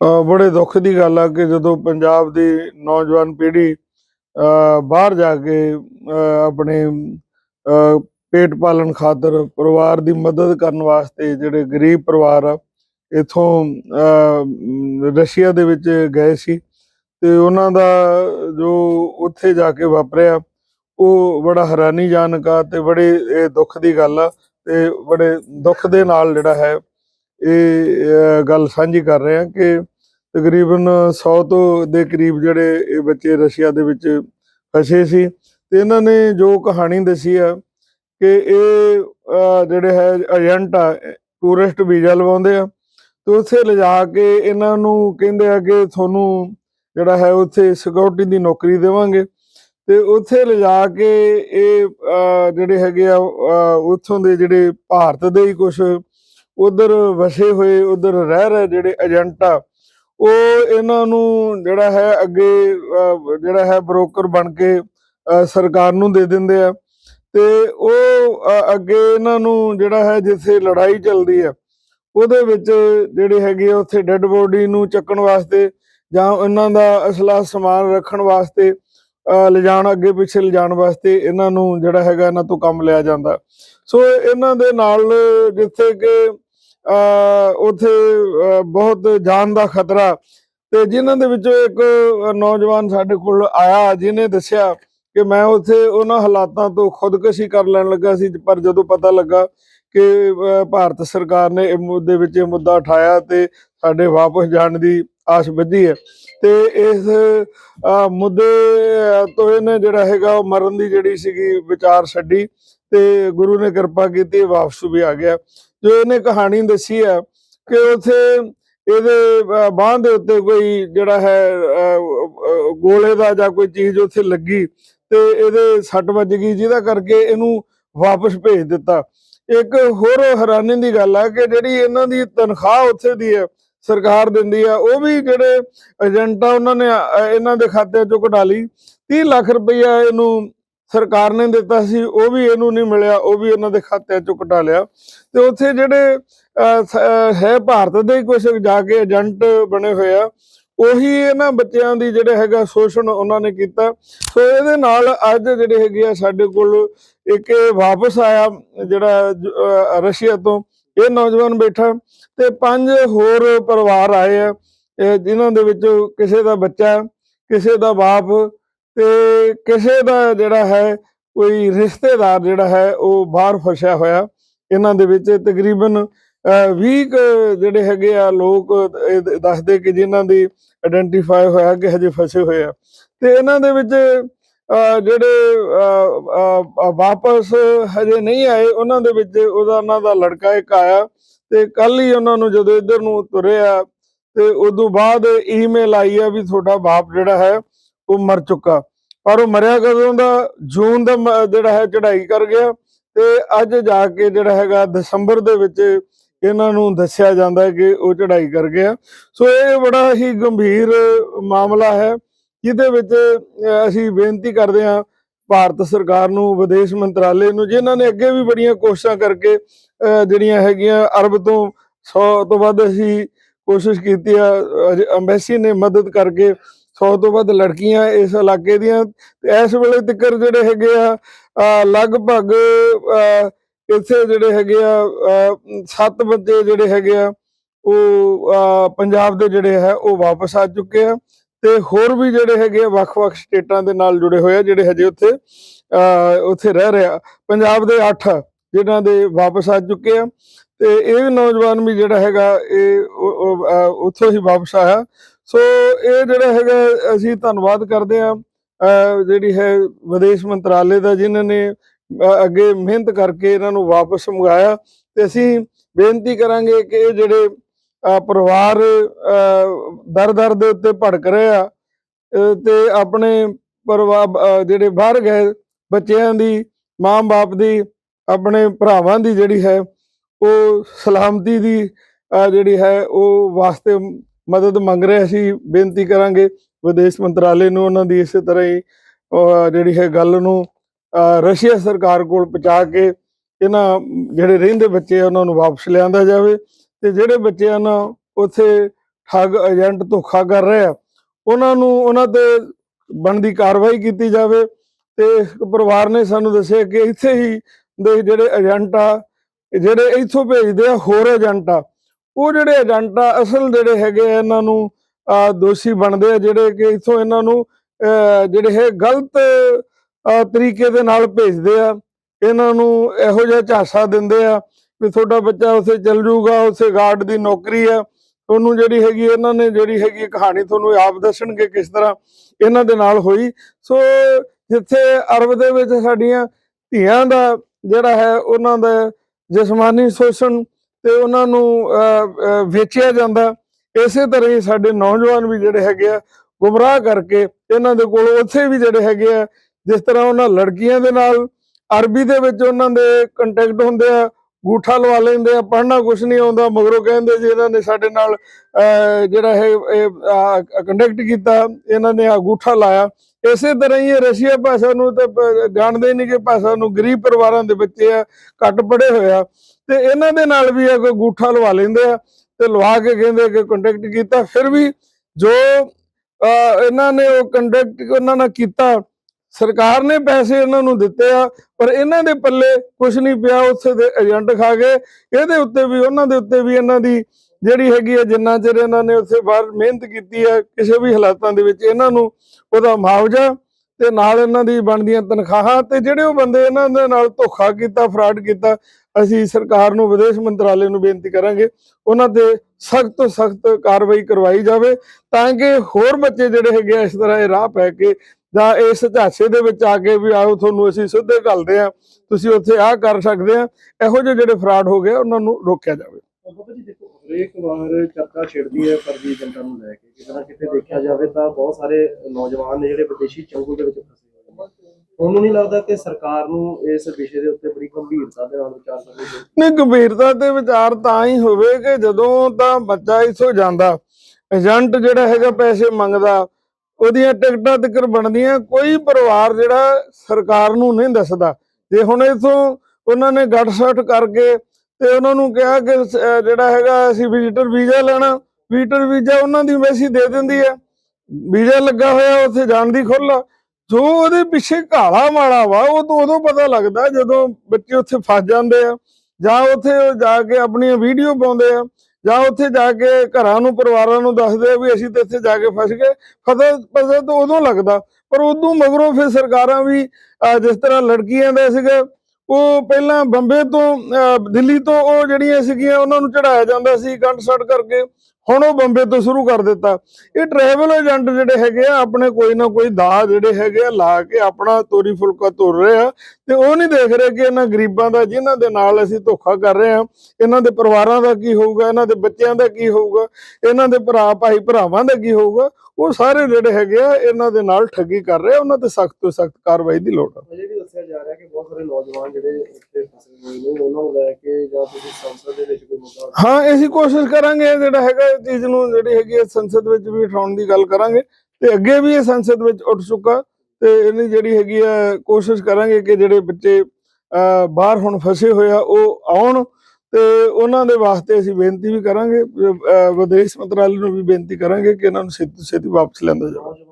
ਬੜੇ ਦੁੱਖ ਦੀ ਗੱਲ ਆ ਕਿ ਜਦੋਂ ਪੰਜਾਬ ਦੀ ਨੌਜਵਾਨ ਪੀੜ੍ਹੀ ਬਾਹਰ ਜਾ ਕੇ ਆਪਣੇ ਪੇਟ ਪਾਲਣ ਖਾਤਰ ਪਰਿਵਾਰ ਦੀ ਮਦਦ ਕਰਨ ਵਾਸਤੇ ਜਿਹੜੇ ਗਰੀਬ ਪਰਿਵਾਰ ਆ, ਇਥੋਂ ਰਸ਼ੀਆ ਦੇ ਵਿੱਚ ਗਏ ਸੀ ਤੇ ਉਹਨਾਂ ਦਾ ਜੋ ਉੱਥੇ ਜਾ ਕੇ ਵਾਪਰਿਆ, ਉਹ ਬੜਾ ਹੈਰਾਨੀਜਨਕ ਆ ਤੇ ਬੜੇ ਇਹ ਦੁੱਖ ਦੀ ਗੱਲ ਆ ਤੇ ਬੜੇ ਦੁੱਖ ਦੇ ਨਾਲ ਜਿਹੜਾ ਹੈ ਇਹ ਗੱਲ ਸਾਂਝੀ ਕਰ ਰਹੇ ਹਾਂ ਕਿ ਤਕਰੀਬਨ 100 ਤੋਂ ਦੇ ਕਰੀਬ ਜਿਹੜੇ ਇਹ ਬੱਚੇ ਰਸ਼ੀਆ ਦੇ ਵਿੱਚ ਫਸੇ ਸੀ ਤੇ ਇਹਨਾਂ ਨੇ ਜੋ ਕਹਾਣੀ ਦੱਸੀ ਆ ਕਿ ਇਹ ਜਿਹੜੇ ਹੈ ਏਜੰਟ ਆ ਟੂਰਿਸਟ ਵੀਜ਼ਾ ਲਵਾਉਂਦੇ ਆ ਤੇ ਉੱਥੇ ਲਿਜਾ ਕੇ ਇਹਨਾਂ ਨੂੰ ਕਹਿੰਦੇ ਆ ਕਿ ਤੁਹਾਨੂੰ ਜਿਹੜਾ ਹੈ ਉੱਥੇ ਸਿਕਿਉਰਿਟੀ ਦੀ ਨੌਕਰੀ ਦੇਵਾਂਗੇ ਤੇ ਉੱਥੇ ਲਿਜਾ ਕੇ ਇਹ ਜਿਹੜੇ ਹੈਗੇ ਆ ਉੱਥੋਂ ਦੇ ਜਿਹੜੇ ਭਾਰਤ ਦੇ ਹੀ ਕੁਝ ਉਧਰ ਵਸੇ ਹੋਏ, ਉਧਰ ਰਹਿ ਰਹੇ ਜਿਹੜੇ ਏਜੰਟ ਆ, ਉਹ ਇਹਨਾਂ ਨੂੰ ਜਿਹੜਾ ਹੈ ਅੱਗੇ ਜਿਹੜਾ ਹੈ ਬ੍ਰੋਕਰ ਬਣ ਕੇ ਸਰਕਾਰ ਨੂੰ ਦੇ ਦਿੰਦੇ ਆ। ਤੇ ਉਹ ਅੱਗੇ ਇਹਨਾਂ ਨੂੰ ਜਿਹੜਾ ਹੈ ਜਿੱਥੇ ਲੜਾਈ ਚੱਲਦੀ ਆ, ਉਹਦੇ ਵਿੱਚ ਜਿਹੜੇ ਹੈਗੇ ਆ, ਉੱਥੇ ਡੈੱਡ ਬੋਡੀ ਨੂੰ ਚੱਕਣ ਵਾਸਤੇ ਜਾਂ ਇਹਨਾਂ ਦਾ ਅਸਲਾ ਸਮਾਨ ਰੱਖਣ ਵਾਸਤੇ ਲਿਜਾਣ, ਅੱਗੇ ਪਿੱਛੇ ਲਿਜਾਣ ਵਾਸਤੇ ਇਹਨਾਂ ਨੂੰ ਜਿਹੜਾ ਹੈਗਾ ਇਹਨਾਂ ਤੋਂ ਕੰਮ ਲਿਆ ਜਾਂਦਾ। ਸੋ, ਇਹਨਾਂ ਦੇ ਨਾਲ ਜਿੱਥੇ ਕਿ ਉਥੇ ਬਹੁਤ ਜਾਨ ਦਾ ਖਤਰਾ ਤੇ ਜਿਨ੍ਹਾਂ ਦੇ ਵਿੱਚੋਂ ਇੱਕ ਨੌਜਵਾਨ ਸਾਡੇ ਕੋਲ ਆਇਆ, ਜਿਹਨੇ ਦੱਸਿਆ ਕਿ ਮੈਂ ਉਥੇ ਉਹਨਾਂ ਹਾਲਾਤਾਂ ਤੋਂ ਖੁਦਕੁਸ਼ੀ ਕਰ ਲੈਣ ਲੱਗਾ ਸੀ, ਪਰ ਜਦੋਂ ਪਤਾ ਲੱਗਾ ਕਿ ਭਾਰਤ ਸਰਕਾਰ ਨੇ ਇਹ ਮੁੱਦੇ ਵਿੱਚ ਇਹ ਮੁੱਦਾ ਉਠਾਇਆ ਤੇ ਸਾਡੇ ਵਾਪਸ ਜਾਣ ਦੀ ਆਸ ਬੱਝੀ ਹੈ ਤੇ ਇਸ ਮੁੱਦੇ ਤੋਂ ਇਹਨੇ ਜਿਹੜਾ ਹੈਗਾ ਉਹ ਮਰਨ ਦੀ ਜਿਹੜੀ ਸੀਗੀ ਵਿਚਾਰ ਛੱਡੀ ਤੇ ਗੁਰੂ ਨੇ ਕਿਰਪਾ ਕੀਤੀ ਵਾਪਸ ਵੀ ਆ ਗਿਆ। ਜੋ ਇਹਨੇ ਕਹਾਣੀ ਦੱਸੀ ਹੈ ਕਿ ਉਥੇ ਇਹਦੇ ਅਹ, ਬਾਂਹ ਦੇ ਉੱਤੇ ਕੋਈ ਜਿਹੜਾ ਹੈ ਗੋਲੇ ਦਾ ਜਾਂ ਕੋਈ ਚੀਜ਼ ਉੱਥੇ ਲੱਗੀ ਤੇ ਇਹਦੇ ਸੱਟ ਵੱਜ ਗਈ ਜਿਹਦਾ ਕਰਕੇ ਇਹਨੂੰ ਵਾਪਸ ਭੇਜ ਦਿੱਤਾ। ਇੱਕ ਹੋਰ ਹੈਰਾਨੀ ਦੀ ਗੱਲ ਹੈ ਕਿ ਜਿਹੜੀ ਇਹਨਾਂ ਦੀ ਤਨਖਾਹ ਉੱਥੇ ਦੀ ਹੈ ਸਰਕਾਰ ਦਿੰਦੀ ਆ ਉਹ ਵੀ ਜਿਹੜੇ ਏਜੰਟ ਆ ਉਹਨਾਂ ਨੇ ਇਹਨਾਂ ਦੇ ਖਾਤੇ ਚੋਂ ਕਢਾ ਲਈ। 30 ਲੱਖ ਰੁਪਈਆ ਇਹਨੂੰ ਸਰਕਾਰ ਨੇ ਦਿੱਤਾ ਸੀ, ਉਹ ਵੀ ਇਹਨੂੰ ਨਹੀਂ ਮਿਲਿਆ, ਉਹ ਵੀ ਇਹਨਾਂ ਦੇ ਖਾਤਿਆਂ ਚੋਂ ਕਢਾ ਲਿਆ। ਤੇ ਉੱਥੇ ਜਿਹੜੇ ਹੈ ਭਾਰਤ ਦੇ ਕੁਝ ਜਾ ਕੇ ਏਜੰਟ ਬਣੇ ਹੋਏ ਆ, ਉਹੀ ਇਹਨਾਂ ਬੱਚਿਆਂ ਦੀ ਜਿਹੜੇ ਹੈਗਾ ਸ਼ੋਸ਼ਣ ਉਹਨਾਂ ਨੇ ਕੀਤਾ। ਸੋ ਇਹਦੇ ਨਾਲ ਅੱਜ ਜਿਹੜੇ ਹੈਗੇ ਆ ਸਾਡੇ ਕੋਲ ਇੱਕ ਵਾਪਸ ਆਇਆ, ਜਿਹੜਾ ਰਸ਼ੀਆ ਤੋਂ। ਇਹ ਨੌਜਵਾਨ ਬੈਠਾ ਤੇ ਪੰਜ ਹੋਰ ਪਰਿਵਾਰ ਆਏ ਆ, ਇਹ ਜਿਨ੍ਹਾਂ ਦੇ ਵਿੱਚ ਕਿਸੇ ਦਾ ਬੱਚਾ, ਕਿਸੇ ਦਾ ਬਾਪ ਤੇ ਕਿਸੇ ਦਾ ਜਿਹੜਾ ਹੈ ਕੋਈ ਰਿਸ਼ਤੇਦਾਰ ਜਿਹੜਾ ਹੈ ਉਹ ਬਾਹਰ ਫਸਿਆ ਹੋਇਆ, ਇਹਨਾਂ ਦੇ ਵਿੱਚ ਤਕਰੀਬਨ 20 ਜਿਹੜੇ ਹੈਗੇ ਆ ਲੋਕ ਇਹ ਦੱਸਦੇ ਕਿ ਜਿਨ੍ਹਾਂ ਦੀ ਆਇਡੈਂਟੀਫਾਈ ਹੋਇਆ ਕਿ ਹਜੇ ਫਸੇ ਹੋਏ ਆ। ਤੇ ਇਹਨਾਂ ਦੇ ਵਿੱਚ ਜਿਹੜੇ ਵਾਪਸ ਹਜੇ ਨਹੀਂ ਆਏ, ਉਹਨਾਂ ਦੇ ਵਿੱਚ ਉਹਦਾ, ਉਹਨਾਂ ਦਾ ਲੜਕਾ ਇੱਕ ਆਇਆ ਤੇ ਕੱਲ ਹੀ ਉਹਨਾਂ ਨੂੰ ਜਦੋਂ ਇੱਧਰ ਨੂੰ ਤੁਰਿਆ ਤੇ ਉਦੋਂ ਬਾਅਦ ਈਮੇਲ ਆਈ ਆ ਵੀ ਤੁਹਾਡਾ ਬਾਪ ਜਿਹੜਾ ਹੈ ਉਹ ਮਰ ਚੁੱਕਾ। ਪਰ ਉਹ ਮਰਿਆ ਕਦੋਂ ਦਾ? ਜੂਨ ਦਾ ਮ- ਜਿਹੜਾ ਹੈ ਚੜ੍ਹਾਈ ਕਰ ਗਿਆ ਤੇ ਅੱਜ ਜਾ ਕੇ ਜਿਹੜਾ ਹੈਗਾ ਦਸੰਬਰ ਦੇ ਵਿੱਚ ਇਹਨਾਂ ਨੂੰ ਦੱਸਿਆ ਜਾਂਦਾ ਹੈ ਕਿ ਉਹ ਚੜ੍ਹਾਈ ਕਰ ਗਿਆ। ਸੋ ਇਹ ਬੜਾ ਹੀ ਗੰਭੀਰ ਮਾਮਲਾ ਹੈ, ਜਿਹਦੇ ਵਿੱਚ ਅਸੀਂ ਬੇਨਤੀ ਕਰਦੇ ਹਾਂ ਭਾਰਤ ਸਰਕਾਰ ਨੂੰ, ਵਿਦੇਸ਼ ਮੰਤਰਾਲੇ ਨੂੰ, ਜਿਨ੍ਹਾਂ ਨੇ ਅੱਗੇ ਵੀ ਬੜੀਆਂ ਕੋਸ਼ਿਸ਼ਾਂ ਕਰਕੇ ਜਿਹੜੀਆਂ ਹੈਗੀਆਂ ਅਰਬ ਤੋਂ 100 ਤੋਂ ਵੱਧ ਅਸੀਂ ਕੋਸ਼ਿਸ਼ ਕੀਤੀ ਆ ਅੰਬੈਸੀ ਨੇ ਮਦਦ ਕਰਕੇ 100 ਤੋਂ ਵੱਧ ਲੜਕੀਆਂ ਇਸ ਇਲਾਕੇ ਦੀਆਂ ਤੇ ਇਸ ਵੇਲੇ ਤੱਕ ਜਿਹੜੇ ਹੈਗੇ ਆ ਲਗਭਗ ਅਹ, ਇੱਥੇ ਜਿਹੜੇ ਹੈਗੇ ਆ ਸੱਤ ਬੱਚੇ ਜਿਹੜੇ ਹੈਗੇ ਆ ਉਹ ਪੰਜਾਬ ਦੇ ਜਿਹੜੇ ਹੈ ਉਹ ਵਾਪਸ ਆ ਚੁੱਕੇ ਆ ਤੇ ਹੋਰ ਵੀ ਜਿਹੜੇ ਹੈਗੇ ਆ ਵੱਖ-ਵੱਖ ਸਟੇਟਾਂ ਦੇ ਨਾਲ ਜੁੜੇ ਹੋਏ ਆ ਜਿਹੜੇ ਹਜੇ ਉੱਥੇ ਅਹ, ਉੱਥੇ ਰਹਿ ਰਿਹਾ ਪੰਜਾਬ ਦੇ 8 ਜਿਨ੍ਹਾਂ ਦੇ ਵਾਪਸ ਆ ਚੁੱਕੇ ਆ ਤੇ ਇਹ ਵੀ ਨੌਜਵਾਨ ਵੀ ਜਿਹੜਾ ਹੈਗਾ ਇਹ ਉੱਥੋਂ ਹੀ ਵਾਪਸ ਆਇਆ। ਸੋ ਇਹ ਜਿਹੜਾ ਹੈਗਾ ਅਸੀਂ ਧੰਨਵਾਦ ਕਰਦੇ ਆ ਜਿਹੜੀ ਹੈ ਵਿਦੇਸ਼ ਮੰਤਰਾਲੇ ਦਾ ਜਿਨ੍ਹਾਂ ਨੇ ਅੱਗੇ ਮਿਹਨਤ ਕਰਕੇ ਇਹਨਾਂ ਨੂੰ ਵਾਪਸ ਮੰਗਾਇਆ। ਤੇ ਅਸੀਂ ਬੇਨਤੀ ਕਰਾਂਗੇ ਕਿ ਇਹ ਜਿਹੜੇ ਅਹ, ਪਰਿਵਾਰ ਦਰ ਦਰ ਦੇ ਉੱਤੇ ਭੜਕ ਰਹੇ ਆ ਤੇ ਆਪਣੇ ਪਰਿਵਾਰ ਜਿਹੜੇ ਬਾਹਰ ਗਏ ਬੱਚਿਆਂ ਦੀ ਮਾਂ-ਬਾਪ ਦੀ ਆਪਣੇ ਭਰਾਵਾਂ ਦੀ ਜਿਹੜੀ ਹੈ ਉਹ ਸਲਾਮਤੀ ਦੀ ਜਿਹੜੀ ਹੈ ਉਹ ਵਾਸਤੇ ਮਦਦ ਮੰਗ ਰਹੇ ਅਸੀਂ ਬੇਨਤੀ ਕਰਾਂਗੇ ਵਿਦੇਸ਼ ਮੰਤਰਾਲੇ ਨੂੰ ਉਹਨਾਂ ਦੀ ਇਸੇ ਤਰ੍ਹਾਂ ਹੀ ਜਿਹੜੀ ਹੈ ਗੱਲ ਨੂੰ ਰਸ਼ੀਆ ਸਰਕਾਰ ਕੋਲ ਪਹੁੰਚਾ ਕੇ ਇਹਨਾਂ ਜਿਹੜੇ ਰਹਿੰਦੇ ਬੱਚੇ ਆ ਉਹਨਾਂ ਨੂੰ ਵਾਪਸ ਲਿਆਂਦਾ ਜਾਵੇ ਤੇ ਜਿਹੜੇ ਬੱਚਿਆਂ ਨਾਲ ਉੱਥੇ ਠੱਗ ਏਜੰਟ ਧੋਖਾ ਕਰ ਰਹੇ ਆ, ਉਹਨਾਂ ਨੂੰ ਉਹਨਾਂ ਤੇ ਬਣਦੀ ਕਾਰਵਾਈ ਕੀਤੀ ਜਾਵੇ ਤੇ ਪਰਿਵਾਰ ਨੇ ਸਾਨੂੰ ਦੱਸਿਆ ਕਿ ਇੱਥੇ ਹੀ ਦੇ ਜਿਹੜੇ ਏਜੰਟ ਆ, ਜਿਹੜੇ ਇੱਥੋਂ ਭੇਜਦੇ ਆ ਹੋਰ ਏਜੰਟ ਆ ਉਹ ਜਿਹੜੇ ਏਜੰਟ ਆ, ਅਸਲ ਜਿਹੜੇ ਹੈਗੇ ਆ, ਇਹਨਾਂ ਨੂੰ ਅਹ ਦੋਸ਼ੀ ਬਣਦੇ ਆ, ਜਿਹੜੇ ਕਿ ਇੱਥੋਂ ਇਹਨਾਂ ਨੂੰ ਅਹ ਜਿਹੜੇ ਹੈ ਗਲਤ ਤਰੀਕੇ ਦੇ ਨਾਲ ਭੇਜਦੇ ਆ। ਇਹਨਾਂ ਨੂੰ ਇਹੋ ਜਿਹਾ ਝਾਸਾ ਦਿੰਦੇ ਆ ਵੀ ਤੁਹਾਡਾ ਬੱਚਾ ਉੱਥੇ ਚੱਲ ਜਾਊਗਾ, ਉੱਥੇ ਗਾਰਡ ਦੀ ਨੌਕਰੀ ਆ। ਤੁਹਾਨੂੰ ਜਿਹੜੀ ਹੈਗੀ, ਇਹਨਾਂ ਨੇ ਜਿਹੜੀ ਹੈਗੀ ਕਹਾਣੀ ਤੁਹਾਨੂੰ ਆਪ ਦੱਸਣਗੇ ਕਿਸ ਤਰ੍ਹਾਂ ਇਹਨਾਂ ਦੇ ਨਾਲ ਹੋਈ। ਸੋ ਜਿੱਥੇ ਅਰਬ ਦੇ ਵਿੱਚ ਸਾਡੀਆਂ ਧੀਆਂ ਦਾ ਜਿਹੜਾ ਹੈ, ਉਹਨਾਂ ਦਾ ਜਿਸਮਾਨੀ ਸ਼ੋਸ਼ਣ ਤੇ ਉਹਨਾਂ ਨੂੰ ਅਹ, ਵੇਚਿਆ ਜਾਂਦਾ। ਇਸੇ ਤਰ੍ਹਾਂ ਹੀ ਸਾਡੇ ਨੌਜਵਾਨ ਵੀ ਜਿਹੜੇ ਹੈਗੇ ਆ ਗੁੰਮਰਾਹ ਕਰਕੇ ਇਹਨਾਂ ਦੇ ਕੋਲ ਉੱਥੇ ਵੀ ਜਿਹੜੇ ਹੈਗੇ ਆ ਜਿਸ ਤਰ੍ਹਾਂ ਉਹਨਾਂ ਲੜਕੀਆਂ ਦੇ ਨਾਲ ਅਰਬੀ ਦੇ ਵਿੱਚ ਉਹਨਾਂ ਦੇ ਕੰਟੈਕਟ ਹੁੰਦੇ ਆ ਗੂਠਾ ਲਵਾ ਲੈਂਦੇ ਆ ਪੜ੍ਹਨਾ ਕੁਝ ਨਹੀਂ ਆਉਂਦਾ ਮਗਰੋਂ ਕਹਿੰਦੇ ਜੀ ਇਹਨਾਂ ਨੇ ਸਾਡੇ ਨਾਲ ਅਹ, ਜਿਹੜਾ ਹੈ ਕੰਟੈਕਟ ਕੀਤਾ ਇਹਨਾਂ ਨੇ ਅੰਗੂਠਾ ਲਾਇਆ। ਇਸੇ ਤਰ੍ਹਾਂ ਹੀ ਇਹ ਰਸ਼ੀਆ ਭਾਸ਼ਾ ਨੂੰ ਤਾਂ ਜਾਣਦੇ ਹੀ ਨਹੀਂ ਕਿ ਭਾਸ਼ਾ ਨੂੰ ਗਰੀਬ ਪਰਿਵਾਰਾਂ ਦੇ ਬੱਚੇ ਆ ਘੱਟ ਪੜ੍ਹੇ ਹੋਏ ਆ। ਤੇ ਇਹਨਾਂ ਦੇ ਨਾਲ ਵੀ ਇਹ ਕੋਈ ਅੰਗੂਠਾ ਲਵਾ ਲੈਂਦੇ ਆ ਤੇ ਲਵਾ ਕੇ ਕਹਿੰਦੇ ਕਿ ਕੰਟੈਕਟ ਕੀਤਾ। ਫਿਰ ਵੀ ਜੋ ਅਹ, ਇਹਨਾਂ ਨੇ ਉਹ ਕੰਟੈਕਟ ਉਹਨਾਂ ਨਾਲ ਕੀਤਾ ਸਰਕਾਰ ਨੇ ਪੈਸੇ ਇਹਨਾਂ ਨੂੰ ਦਿੱਤੇ ਆ ਪਰ ਇਹਨਾਂ ਦੇ ਪੱਲੇ ਕੁਝ ਨਹੀਂ ਪਿਆ। ਉੱਥੇ ਦੇ ਏਜੰਟ ਖਾ ਗਏ। ਇਹਦੇ ਉੱਤੇ ਵੀ ਉਹਨਾਂ ਦੇ ਉੱਤੇ ਵੀ ਇਹਨਾਂ ਦੀ ਜਿਹੜੀ ਹੈਗੀ ਹੈ ਜਿੰਨਾ ਚਿਰ ਇਹਨਾਂ ਨੇ ਉੱਥੇ ਬਾਹਰ ਮਿਹਨਤ ਕੀਤੀ ਹੈ ਕਿਸੇ ਵੀ ਹਾਲਾਤਾਂ ਦੇ ਵਿੱਚ ਇਹਨਾਂ ਨੂੰ ਉਹਦਾ ਮੁਆਵਜ਼ਾ ਤੇ ਨਾਲ ਇਹਨਾਂ ਦੀ ਬਣਦੀਆਂ ਤਨਖਾਹਾਂ ਤੇ ਜਿਹੜੇ ਉਹ ਬੰਦੇ ਇਹਨਾਂ ਦੇ ਨਾਲ ਧੋਖਾ ਕੀਤਾ ਫਰਾਡ ਕੀਤਾ, ਅਸੀਂ ਸਰਕਾਰ ਨੂੰ, ਵਿਦੇਸ਼ ਮੰਤਰਾਲੇ ਨੂੰ ਬੇਨਤੀ ਕਰਾਂਗੇ, ਉਹਨਾਂ ਤੇ ਸਖਤ ਤੋਂ ਸਖਤ ਕਾਰਵਾਈ ਕਰਵਾਈ ਜਾਵੇ ਤਾਂ ਕਿ ਹੋਰ ਬੱਚੇ ਜਿਹੜੇ ਹੈਗੇ ਆ ਇਸ ਤਰ੍ਹਾਂ ਇਹ ਰਾਹ ਪੈ ਕੇ ਜਾਂ ਇਸ ਝਾਂਸੇ ਦੇ ਵਿੱਚ ਆ ਕੇ ਵੀ ਆਓ, ਤੁਹਾਨੂੰ ਅਸੀਂ ਸਿੱਧੇ ਘੱਲਦੇ ਆ ਤੁਸੀਂ ਉੱਥੇ ਆਹ ਕਰ ਸਕਦੇ ਆ ਇਹੋ ਜਿਹੇ ਜਿਹੜੇ ਫਰਾਡ ਹੋ ਗਏ ਉਹਨਾਂ ਨੂੰ ਰੋਕਿਆ ਜਾਵੇ। ਹਰੇਕ ਵਾਰ ਚਰਚਾ ਛਿੜਦੀ ਹੈ ਫਰਜ਼ੀ ਏਜੰਟਾਂ ਨੂੰ ਲੈ ਕੇ। ਕਿਤੇ ਨਾ ਕਿਤੇ ਦੇਖਿਆ ਜਾਵੇ ਤਾਂ ਬਹੁਤ ਸਾਰੇ ਨੌਜਵਾਨ ਨੇ ਜਿਹੜੇ ਵਿਦੇਸ਼ੀ ਚੰਗੁਲ ਦੇ ਵਿੱਚ ਫਸੇ ਹੋਏ ਨੇ। ਉਹਨੂੰ ਨਹੀਂ ਲੱਗਦਾ ਕਿ ਸਰਕਾਰ ਨੂੰ ਇਸ ਵਿਸ਼ੇ ਦੇ ਉੱਤੇ ਬੜੀ ਗੰਭੀਰਤਾ ਦੇ ਨਾਲ ਵਿਚਾਰ ਕਰਨੀ ਚਾਹੀਦੀ। ਨਹੀਂ, ਗੰਭੀਰਤਾ ਤੇ ਵਿਚਾਰ ਤਾਂ ਹੀ ਹੋਵੇ ਕਿ ਜਦੋਂ ਤਾਂ ਬੱਚਾ ਇੱਥੋਂ ਜਾਂਦਾ, ਏਜੰਟ ਜਿਹੜਾ ਹੈਗਾ ਪੈਸੇ ਮੰਗਦਾ, ਉਹਦੀਆਂ ਟਿਕਟਾਂ ਤੱਕ ਬਣਦੀਆਂ, ਕੋਈ ਪਰਿਵਾਰ ਜਿਹੜਾ ਸਰਕਾਰ ਨੂੰ ਨਹੀਂ ਦੱਸਦਾ। ਜੇ ਹੁਣ ਇਥੋਂ ਉਹਨਾਂ ਨੇ ਗੱਡ ਸ਼ਾਟ ਕਰਕੇ ਤੇ ਉਹਨਾਂ ਨੂੰ ਕਿਹਾ ਕਿ ਜਿਹੜਾ ਹੈਗਾ ਅਸੀਂ ਵਿਜ਼ਿਟਰ ਵੀਜ਼ਾ ਲੈਣਾ। ਵਿਜ਼ਿਟਰ ਵੀਜ਼ਾ ਉਹਨਾਂ ਦੀ ਐਮਬੈਸੀ ਦੇ ਦਿੰਦੀ ਹੈ। ਵੀਜ਼ਾ ਲੱਗਾ ਹੋਇਆ, ਉੱਥੇ ਜਾਣ ਦੀ ਖੁੱਲ੍ਹ ਜੋ ਉਹਦੇ ਪਿੱਛੇ ਕਾਲਾ ਮਾਲਾ ਵਾ, ਉਹ ਤੋਂ ਉਦੋਂ ਪਤਾ ਲੱਗਦਾ ਜਦੋਂ ਬੱਚੇ ਉੱਥੇ ਫਸ ਜਾਂਦੇ ਆ, ਜਾਂ ਉੱਥੇ ਉਹ ਜਾ ਕੇ ਆਪਣੀਆਂ ਵੀਡੀਓ ਪਾਉਂਦੇ ਆ, ਜਾਂ ਉੱਥੇ ਜਾ ਕੇ ਘਰਾਂ ਨੂੰ, ਪਰਿਵਾਰਾਂ ਨੂੰ ਦੱਸਦੇ ਆ ਵੀ ਅਸੀਂ ਤਾਂ ਇੱਥੇ ਜਾ ਕੇ ਫਸ ਗਏ। ਪਤਾ ਪਤਾ ਤਾਂ ਉਦੋਂ ਲੱਗਦਾ, ਪਰ ਉਦੋਂ ਮਗਰੋਂ ਫਿਰ ਸਰਕਾਰਾਂ ਵੀ ਜਿਸ ਤਰ੍ਹਾਂ ਲੜਕੀਆਂ ਦੇ ਸੀਗੇ ਉਹ ਪਹਿਲਾਂ ਬੰਬੇ ਤੋਂ, ਅਹ ਦਿੱਲੀ ਤੋਂ ਉਹ ਜਿਹੜੀਆਂ ਸੀਗੀਆਂ, ਉਹਨਾਂ ਨੂੰ ਚੜਾਇਆ ਜਾਂਦਾ ਸੀ, ਗੰਢ ਸਟ ਕਰਕੇ। ਹੁਣ ਉਹ ਬੰਬੇ ਤੋਂ ਸ਼ੁਰੂ ਕਰ ਦਿੱਤਾ। ਇਹ ਟਰੈਵਲ ਏਜੰਟ ਜਿਹੜੇ ਹੈਗੇ ਆ ਆਪਣੇ ਕੋਈ ਨਾ ਕੋਈ ਦਾ ਜਿਹੜੇ ਹੈਗੇ ਆ ਲਾ ਕੇ ਆਪਣਾ ਤੋਰੀ ਫੁਲਕਾ ਤੁਰ ਰਹੇ ਆ। ਤੇ ਉਹ ਨਹੀਂ ਦੇਖ ਰਹੇ ਕਿ ਇਹਨਾਂ ਗਰੀਬਾਂ ਦਾ ਜਿਨ੍ਹਾਂ ਦੇ ਨਾਲ ਅਸੀਂ ਧੋਖਾ ਕਰ ਰਹੇ ਆ ਇਹਨਾਂ ਦੇ ਪਰਿਵਾਰਾਂ ਦਾ ਕੀ ਹੋਊਗਾ ਇਹਨਾਂ ਦੇ ਬੱਚਿਆਂ ਦਾ ਕੀ ਹੋਊਗਾ ਇਹਨਾਂ ਦੇ ਭਰਾ ਭਾਈ ਭਰਾਵਾਂ ਦਾ ਕੀ ਹੋਊਗਾ ਉਹ ਸਾਰੇ ਜਿਹੜੇ ਹੈਗੇ ਆ ਇਹਨਾਂ ਦੇ ਨਾਲ ਠੱਗੀ ਕਰ ਰਹੇ ਆ ਉਹਨਾਂ ਤੇ ਸਖਤ ਤੋਂ ਸਖਤ ਕਾਰਵਾਈ ਦੀ ਲੋੜ ਆ। ਵੀ ਦੱਸਿਆ ਜਾ ਰਿਹਾ ਕਿ ਬਹੁਤ ਸਾਰੇ ਨੌਜਵਾਨ ਜਿਹੜੇ ਇੱਥੇ ਫਸੇ ਹੋਏ ਨੇ ਉਹਨਾਂ ਨੂੰ ਲੈ ਕੇ ਜਾਂ ਤੁਸੀਂ ਸੰਸਦ ਦੇ ਵਿੱਚ ਕੋਈ ਮੁੱਦਾ ਹਾਂ ਅਸੀਂ ਕੋਸ਼ਿਸ਼ ਕਰਾਂਗੇ ਜਿਹੜਾ ਹੈਗਾ ਇਹ ਚੀਜ਼ ਨੂੰ ਜਿਹੜੀ ਹੈਗੀ ਹੈ ਸੰਸਦ ਵਿੱਚ ਵੀ ਉਠਾਉਣ ਦੀ ਗੱਲ ਕਰਾਂਗੇ ਤੇ ਅੱਗੇ ਵੀ ਇਹ ਸੰਸਦ ਵਿੱਚ ਉੱਠ ਚੁੱਕਾ ਤੇ ਇਹਨੀ ਜਿਹੜੀ ਹੈਗੀ ਹੈ ਕੋਸ਼ਿਸ਼ ਕਰਾਂਗੇ ਕਿ ਜਿਹੜੇ ਬੱਚੇ ਅਹ, ਬਾਹਰ ਹੁਣ ਫਸੇ ਹੋਏ ਆ ਉਹ ਆਉਣ ਤੇ ਉਹਨਾਂ ਦੇ ਵਾਸਤੇ ਅਸੀਂ ਬੇਨਤੀ ਵੀ ਕਰਾਂਗੇ ਅਹ, ਵਿਦੇਸ਼ ਮੰਤਰਾਲੇ ਨੂੰ ਵੀ ਬੇਨਤੀ ਕਰਾਂਗੇ ਕਿ ਇਹਨਾਂ ਨੂੰ ਛੇਤੀ ਛੇਤੀ ਵਾਪਸ ਲਿਆਂਦਾ ਜਾਵੇ।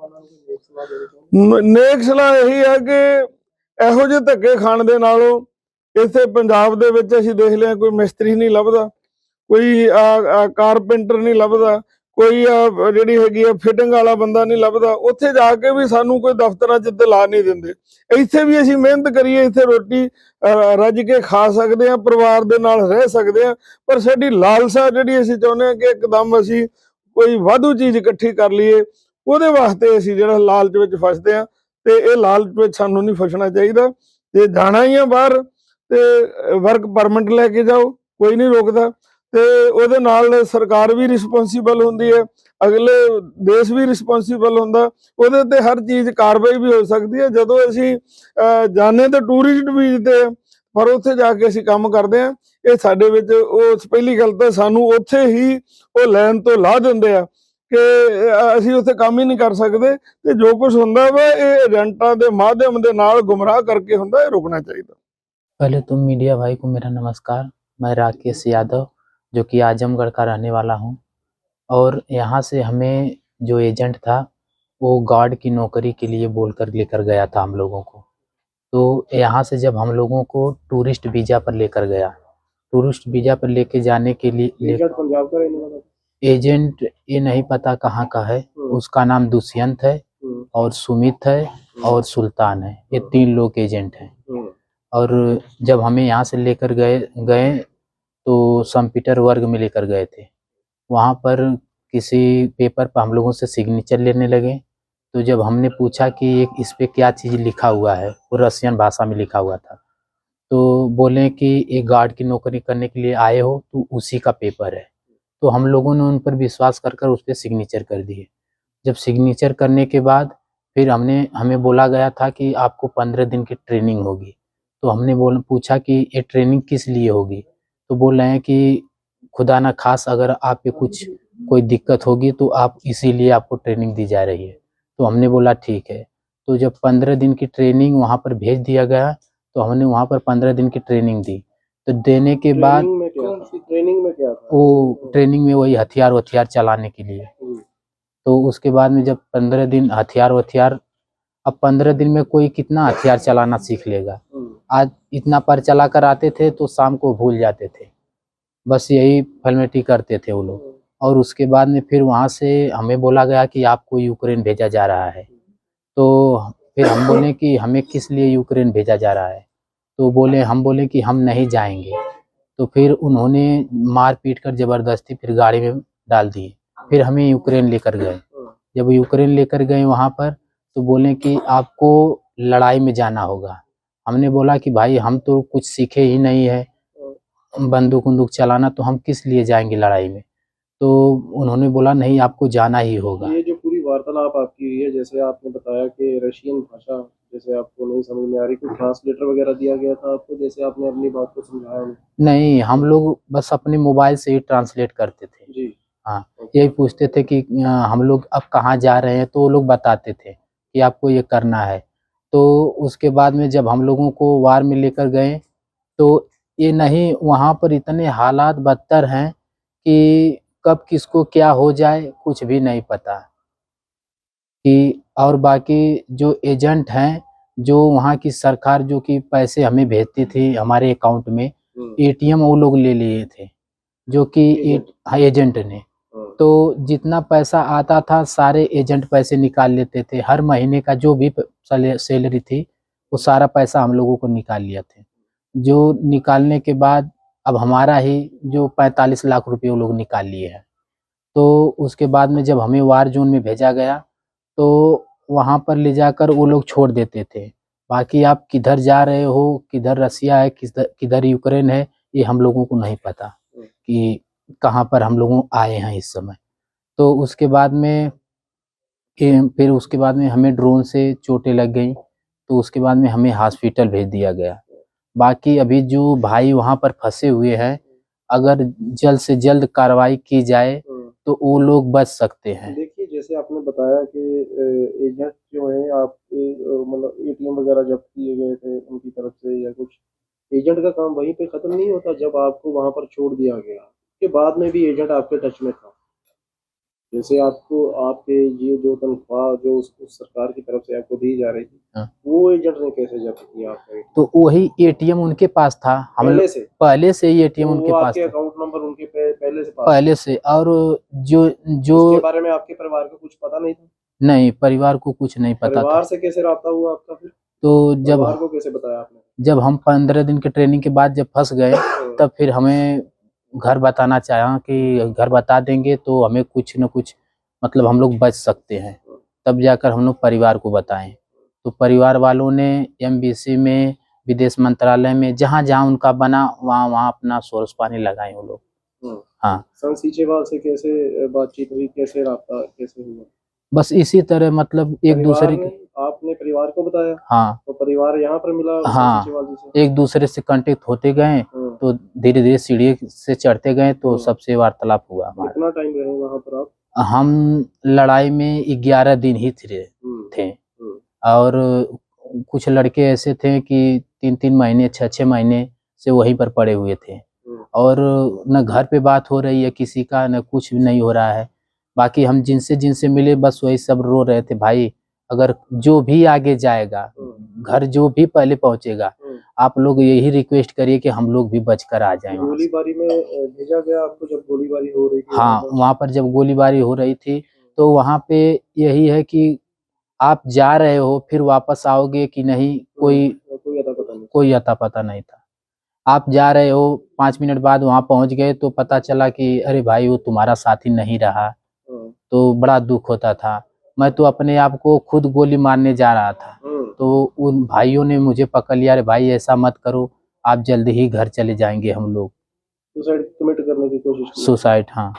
ਨੇਕ ਸਲਾਹ ਨੇਕ ਸਲਾਹ ਇਹੀ ਹੈ ਕਿ ਇਹੋ ਜਿਹੇ ਧੱਕੇ ਖਾਣ ਦੇ ਨਾਲੋਂ ਇੱਥੇ ਪੰਜਾਬ ਦੇ ਵਿੱਚ ਅਸੀਂ ਦੇਖ ਲਿਆ ਕੋਈ ਮਿਸਤਰੀ ਨਹੀਂ ਲੱਭਦਾ। ਕੋਈ ਕਾਰਪੈਂਟਰ ਨਹੀਂ ਲੱਭਦਾ, ਕੋਈ ਜਿਹੜੀ ਹੈਗੀ ਆ ਫਿਟਿੰਗ ਵਾਲਾ ਬੰਦਾ ਨਹੀਂ ਲੱਭਦਾ, ਉੱਥੇ ਜਾ ਕੇ ਵੀ ਸਾਨੂੰ ਕੋਈ ਦਫ਼ਤਰਾਂ 'ਚ ਦਿਲਾ ਨਹੀਂ ਦਿੰਦੇ। ਇੱਥੇ ਵੀ ਅਸੀਂ ਮਿਹਨਤ ਕਰੀਏ, ਇੱਥੇ ਰੋਟੀ ਰੱਜ ਕੇ ਖਾ ਸਕਦੇ ਆ ਪਰਿਵਾਰ ਦੇ ਨਾਲ ਰਹਿ ਸਕਦੇ ਆ ਪਰ ਸਾਡੀ ਲਾਲਸਾ ਜਿਹੜੀ ਅਸੀਂ ਚਾਹੁੰਦੇ ਆ ਕਿ ਇੱਕਦਮ ਅਸੀਂ ਕੋਈ ਵਾਧੂ ਚੀਜ਼ ਇਕੱਠੀ ਕਰ ਲਈਏ, ਉਹਦੇ ਵਾਸਤੇ ਅਸੀਂ ਜਿਹੜਾ ਲਾਲਚ ਵਿੱਚ ਫਸਦੇ ਆ ਤੇ ਇਹ ਲਾਲਚ ਵਿੱਚ ਸਾਨੂੰ ਨਹੀਂ ਫਸਣਾ ਚਾਹੀਦਾ। ਜੇ ਜਾਣਾ ਹੀ ਆ ਬਾਹਰ, ਤੇ ਵਰਕ ਪਰਮਿਟ ਲੈ ਕੇ ਜਾਓ, ਕੋਈ ਨਹੀਂ ਰੋਕਦਾ। ਤੇ ਉਹਦੇ ਨਾਲ ਸਰਕਾਰ ਵੀ ਰਿਸਪੌਂਸੀਬਲ ਹੁੰਦੀ ਹੈ, ਅਗਲੇ ਦੇਸ਼ ਵੀ ਰਿਸਪੌਂਸੀਬਲ ਹੁੰਦਾ, ਉਹਦੇ ਤੇ ਹਰ ਚੀਜ਼ ਕਾਰਵਾਈ ਵੀ ਹੋ ਸਕਦੀ ਹੈ। ਜਦੋਂ ਅਸੀਂ ਜਾਣੇ ਤਾਂ ਟੂਰਿਸਟ ਵੀ ਤੇ, ਪਰ ਉੱਥੇ ਜਾ ਕੇ ਅਸੀਂ ਕੰਮ ਕਰਦੇ ਆ ਇਹ ਸਾਡੇ ਵਿੱਚ, ਉਹ ਪਹਿਲੀ ਗੱਲ ਤਾਂ ਸਾਨੂੰ ਉੱਥੇ ਹੀ ਉਹ ਲੈਣ ਤੋਂ ਲਾਹ ਦਿੰਦੇ ਆ ਕਿ ਅਸੀਂ ਉੱਥੇ ਕੰਮ ਹੀ ਨਹੀਂ ਕਰ ਸਕਦੇ ਤੇ ਜੋ ਕੁਝ ਹੁੰਦਾ ਵਾ, ਇਹ ਏਜੰਟਾਂ ਦੇ ਮਾਧਿਅਮ ਦੇ ਨਾਲ ਗੁੰਮਰਾਹ ਕਰਕੇ ਹੁੰਦਾ, ਇਹ ਰੁਕਣਾ ਚਾਹੀਦਾ। ਪਹਿਲੇ ਤੁਮ ਮੀਡੀਆ ਭਾਈ ਕੋ ਮੇਰਾ ਨਮਸਕਾਰ ਮੈਂ ਰਾਕੇਸ਼ ਯਾਦਵ जो कि आजमगढ़ का रहने वाला हूँ। और यहाँ से हमें जो एजेंट था वो गार्ड की नौकरी के लिए बोलकर लेकर गया था हम लोगों को। तो यहाँ से जब हम लोगों को टूरिस्ट वीज़ा पर लेकर गया। टूरिस्ट वीज़ा पर लेके जाने के लिए ले, एजेंट ये नहीं पता कहाँ का है। हम्म, उसका नाम दुष्यंत है हम्म, और सुमित है और सुल्तान है। ये तीन लोग एजेंट हैं। हम्म, और जब हमें यहाँ से लेकर गए गए तो संपीटर वर्ग में लेकर गए थे। वहाँ पर किसी पेपर पर हम लोगों से सिग्नेचर लेने लगे। तो जब हमने पूछा कि एक इस पर क्या चीज़ लिखा हुआ है, वो रसियन भाषा में लिखा हुआ था तो बोले कि एक गार्ड की नौकरी करने के लिए आए हो तो उसी का पेपर है। तो हम लोगों ने उन पर विश्वास कर कर उस पर सिग्नेचर कर दिए। जब सिग्नेचर करने के बाद फिर हमने, हमें बोला गया था कि आपको पंद्रह दिन की ट्रेनिंग होगी। तो हमने बोल, पूछा कि ये ट्रेनिंग किस लिए होगी? तो बोल रहे हैं कि खुदा ना खास अगर आप पे कुछ कोई दिक्कत होगी तो आप इसीलिए आपको ट्रेनिंग दी जा रही है। तो हमने बोला ठीक है। तो जब पंद्रह दिन की ट्रेनिंग वहाँ पर भेज दिया गया तो हमने वहाँ पर पंद्रह दिन की ट्रेनिंग दी। तो देने के बाद ट्रेनिंग में क्या था? वो ट्रेनिंग में वही हथियार वथियार चलाने के लिए। हम्म, तो उसके बाद में जब पंद्रह दिन हथियार वथियार अब पंद्रह दिन में कोई कितना हथियार चलाना सीख लेगा? हम्म, आज इतना पर चला कर आते थे तो शाम को भूल जाते थे। बस यही फलमेटी करते थे वो लोग। और उसके बाद में फिर वहाँ से हमें बोला गया कि आपको यूक्रेन भेजा जा रहा है। तो फिर हम बोले कि हमें किस लिए यूक्रेन भेजा जा रहा है? तो बोले, हम बोले कि हम नहीं जाएँगे। तो फिर उन्होंने मार पीट कर ज़बरदस्ती फिर गाड़ी में डाल दिए। फिर हमें यूक्रेन लेकर गए। जब यूक्रेन लेकर गए वहाँ पर तो बोले कि आपको लड़ाई में जाना होगा। हमने बोला कि भाई हम तो कुछ सीखे ही नहीं है बंदूक उंदूक चलाना तो हम किस लिए जाएँगे लड़ाई में? तो उन्होंने बोला नहीं आपको जाना ही होगा। ये जो पूरी वार्तालाप आपकी हुई है जैसे आपने बताया कि रशियन भाषा जैसे आपको नहीं समझ में आ रही कोई ट्रांसलेटर वगैरह दिया गया था आपको जैसे आपने अपनी बात को समझाया? नहीं हम लोग बस अपने मोबाइल से ही ट्रांसलेट करते थे। जी। हाँ यही पूछते थे कि हम लोग अब कहाँ जा रहे हैं? तो वो लोग बताते थे कि आपको ये करना है। तो उसके बाद में जब हम लोगों को वार में लेकर गए तो ये नहीं वहाँ पर इतने हालात बदतर हैं कि कब किसको क्या हो जाए कुछ भी नहीं पता। कि और बाकी जो एजेंट हैं जो वहाँ की सरकार जो कि पैसे हमें भेजती थी हमारे अकाउंट में हम्म, एटीएम वो लोग ले लिए थे जो कि एजेंट? हाँ, ने। तो जितना पैसा आता था, सारे एजेंट पैसे निकाल लेते थे। हर महीने का जो भी सैलरी थी, वो सारा पैसा हम लोगों को निकाल लिया थे। जो निकालने के बाद, अब हमारा ही जो पैंतालीस लाख रुपये वो लोग निकाल लिए हैं। तो उसके बाद में जब हमें वार जोन में भेजा गया तो वहाँ पर ले जाकर वो लोग छोड़ देते थे। बाकी आप किधर जा रहे हो, किधर रसिया है किधर किधर यूक्रेन है, ये हम लोगों को नहीं पता कि कहाँ पर हम लोग आए हैं इस समय। तो उसके बाद में फिर उसके बाद में हमें ड्रोन से चोटें लग गई तो उसके बाद में हमें हॉस्पिटल भेज दिया गया। बाकी अभी जो भाई वहाँ पर फंसे हुए हैं अगर जल्द से जल्द कार्रवाई की जाए हम्म। तो वो लोग बच सकते हैं। देखिए जैसे आपने बताया कि एजेंट जो है आपके मतलब एटीएम वगैरह जब्त किए गए थे उनकी तरफ़ से या कुछ एजेंट का काम वहीं पे खत्म नहीं होता जब आपको वहाँ पर छोड़ दिया गया? के बाद में भी एजेंट आपके टच में था। जैसे आपको आपके ये जो तनख्वाह जो उस, उस सरकार की तरफ़ से आपको दी जा रही थी हाँ। वो एजेंट ने कैसे जब्त किया आपका तो वही एटीएम उनके पास था। हम पहले से? पहले से ही एटीएम वो उनके पास अकाउंट नंबर उनके पहले से पास पहले से। और जो उसके जो बारे में आपके परिवार को कुछ पता नहीं था? नहीं परिवार को कुछ नहीं पता परिवार से कैसे रहा हुआ आपका फिर? तो जब को कैसे बताया आपने? जब हम पंद्रह दिन के ट्रेनिंग के बाद जब फंस गए तब फिर हमें घर बताना चाहा कि घर बता देंगे तो हमें कुछ न कुछ मतलब हम लोग बच सकते हैं। तब जाकर हम लोग परिवार को बताएँ। तो परिवार वालों ने एमबीसी में विदेश मंत्रालय में जहाँ जहाँ उनका बना वहाँ वहाँ अपना सोर्स पानी लगाए वो लोग। हम्म। हाँ। से कैसे बातचीत हुई? कैसे रहा कैसे हुआ? बस इसी तरह मतलब एक दूसरे के आपने परिवार को बताया? हाँ। तो परिवार यहाँ पर मिला हाँ। एक दूसरे से कांटेक्ट होते गए हम्म। तो धीरे धीरे सीढ़ी से चढ़ते गए तो हम्म। सबसे वार्तालाप हुआ हमारा। कितना टाइम रहे वहाँ पर आप? हम लड़ाई में ग्यारह दिन ही थे हम्म, थे। और कुछ लड़के ऐसे थे कि तीन तीन महीने छः छः महीने से वहीं पर पड़े हुए थे। और न घर पे बात हो रही है किसी का न कुछ भी नहीं हो रहा है। बाकी हम जिनसे जिनसे मिले बस वही सब रो रहे थे भाई अगर जो भी आगे जाएगा हम्म, घर जो भी पहले पहुंचेगा हम्म। आप लोग यही रिक्वेस्ट करिए कि हम लोग भी बचकर आ जाएँ। गोलीबारी में भेजा गया आपको जब गोलीबारी हो रही थी? हाँ वहाँ पर जब गोलीबारी हो रही थी तो वहाँ पे यही है कि आप जा रहे हो फिर वापस आओगे कि नहीं कोई कोई अता पता नहीं। कोई अता पता नहीं था। आप जा रहे हो पाँच मिनट बाद वहाँ पहुँच गए तो पता चला कि अरे भाई वो तुम्हारा साथी नहीं रहा। तो बड़ा दुख होता था। मैं तो अपने आप को खुद गोली मारने जा रहा था। हम्म, तो उन भाइयों ने मुझे पकड़ लिया अरे भाई ऐसा मत करो आप जल्दी ही घर चले जाएँगे हम लोग। सुसाइड कमिट करने की कोशिश सुसाइड हाँ।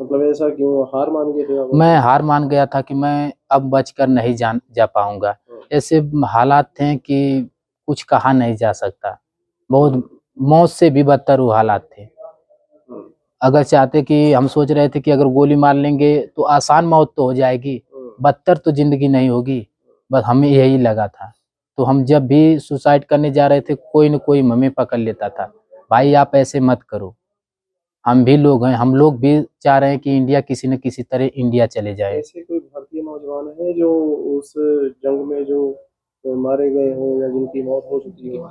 मतलब ऐसा क्यों? हार मान गए थे मैं हार मान गया था कि मैं अब बचकर नहीं जान जा पाऊँगा। ऐसे हालात थे कि कुछ कहा नहीं जा सकता। बहुत मौत से भी बदतर वो हालात थे। अगर चाहते कि हम सोच रहे थे कि अगर गोली मार लेंगे तो आसान मौत तो हो जाएगी हम्म, बदतर तो ज़िंदगी नहीं होगी। बस हमें यही लगा था। तो हम जब भी सुसाइड करने जा रहे थे कोई न कोई हमें पकड़ लेता था। भाई आप ऐसे मत करो। हम भी लोग हैं हम लोग भी चाह रहे हैं कि इंडिया किसी न किसी तरह इंडिया चले जाए। ऐसे कोई भारतीय नौजवान है जो उस जंग में जो मारे गए हो या जिनकी मौत हो चुकी हो?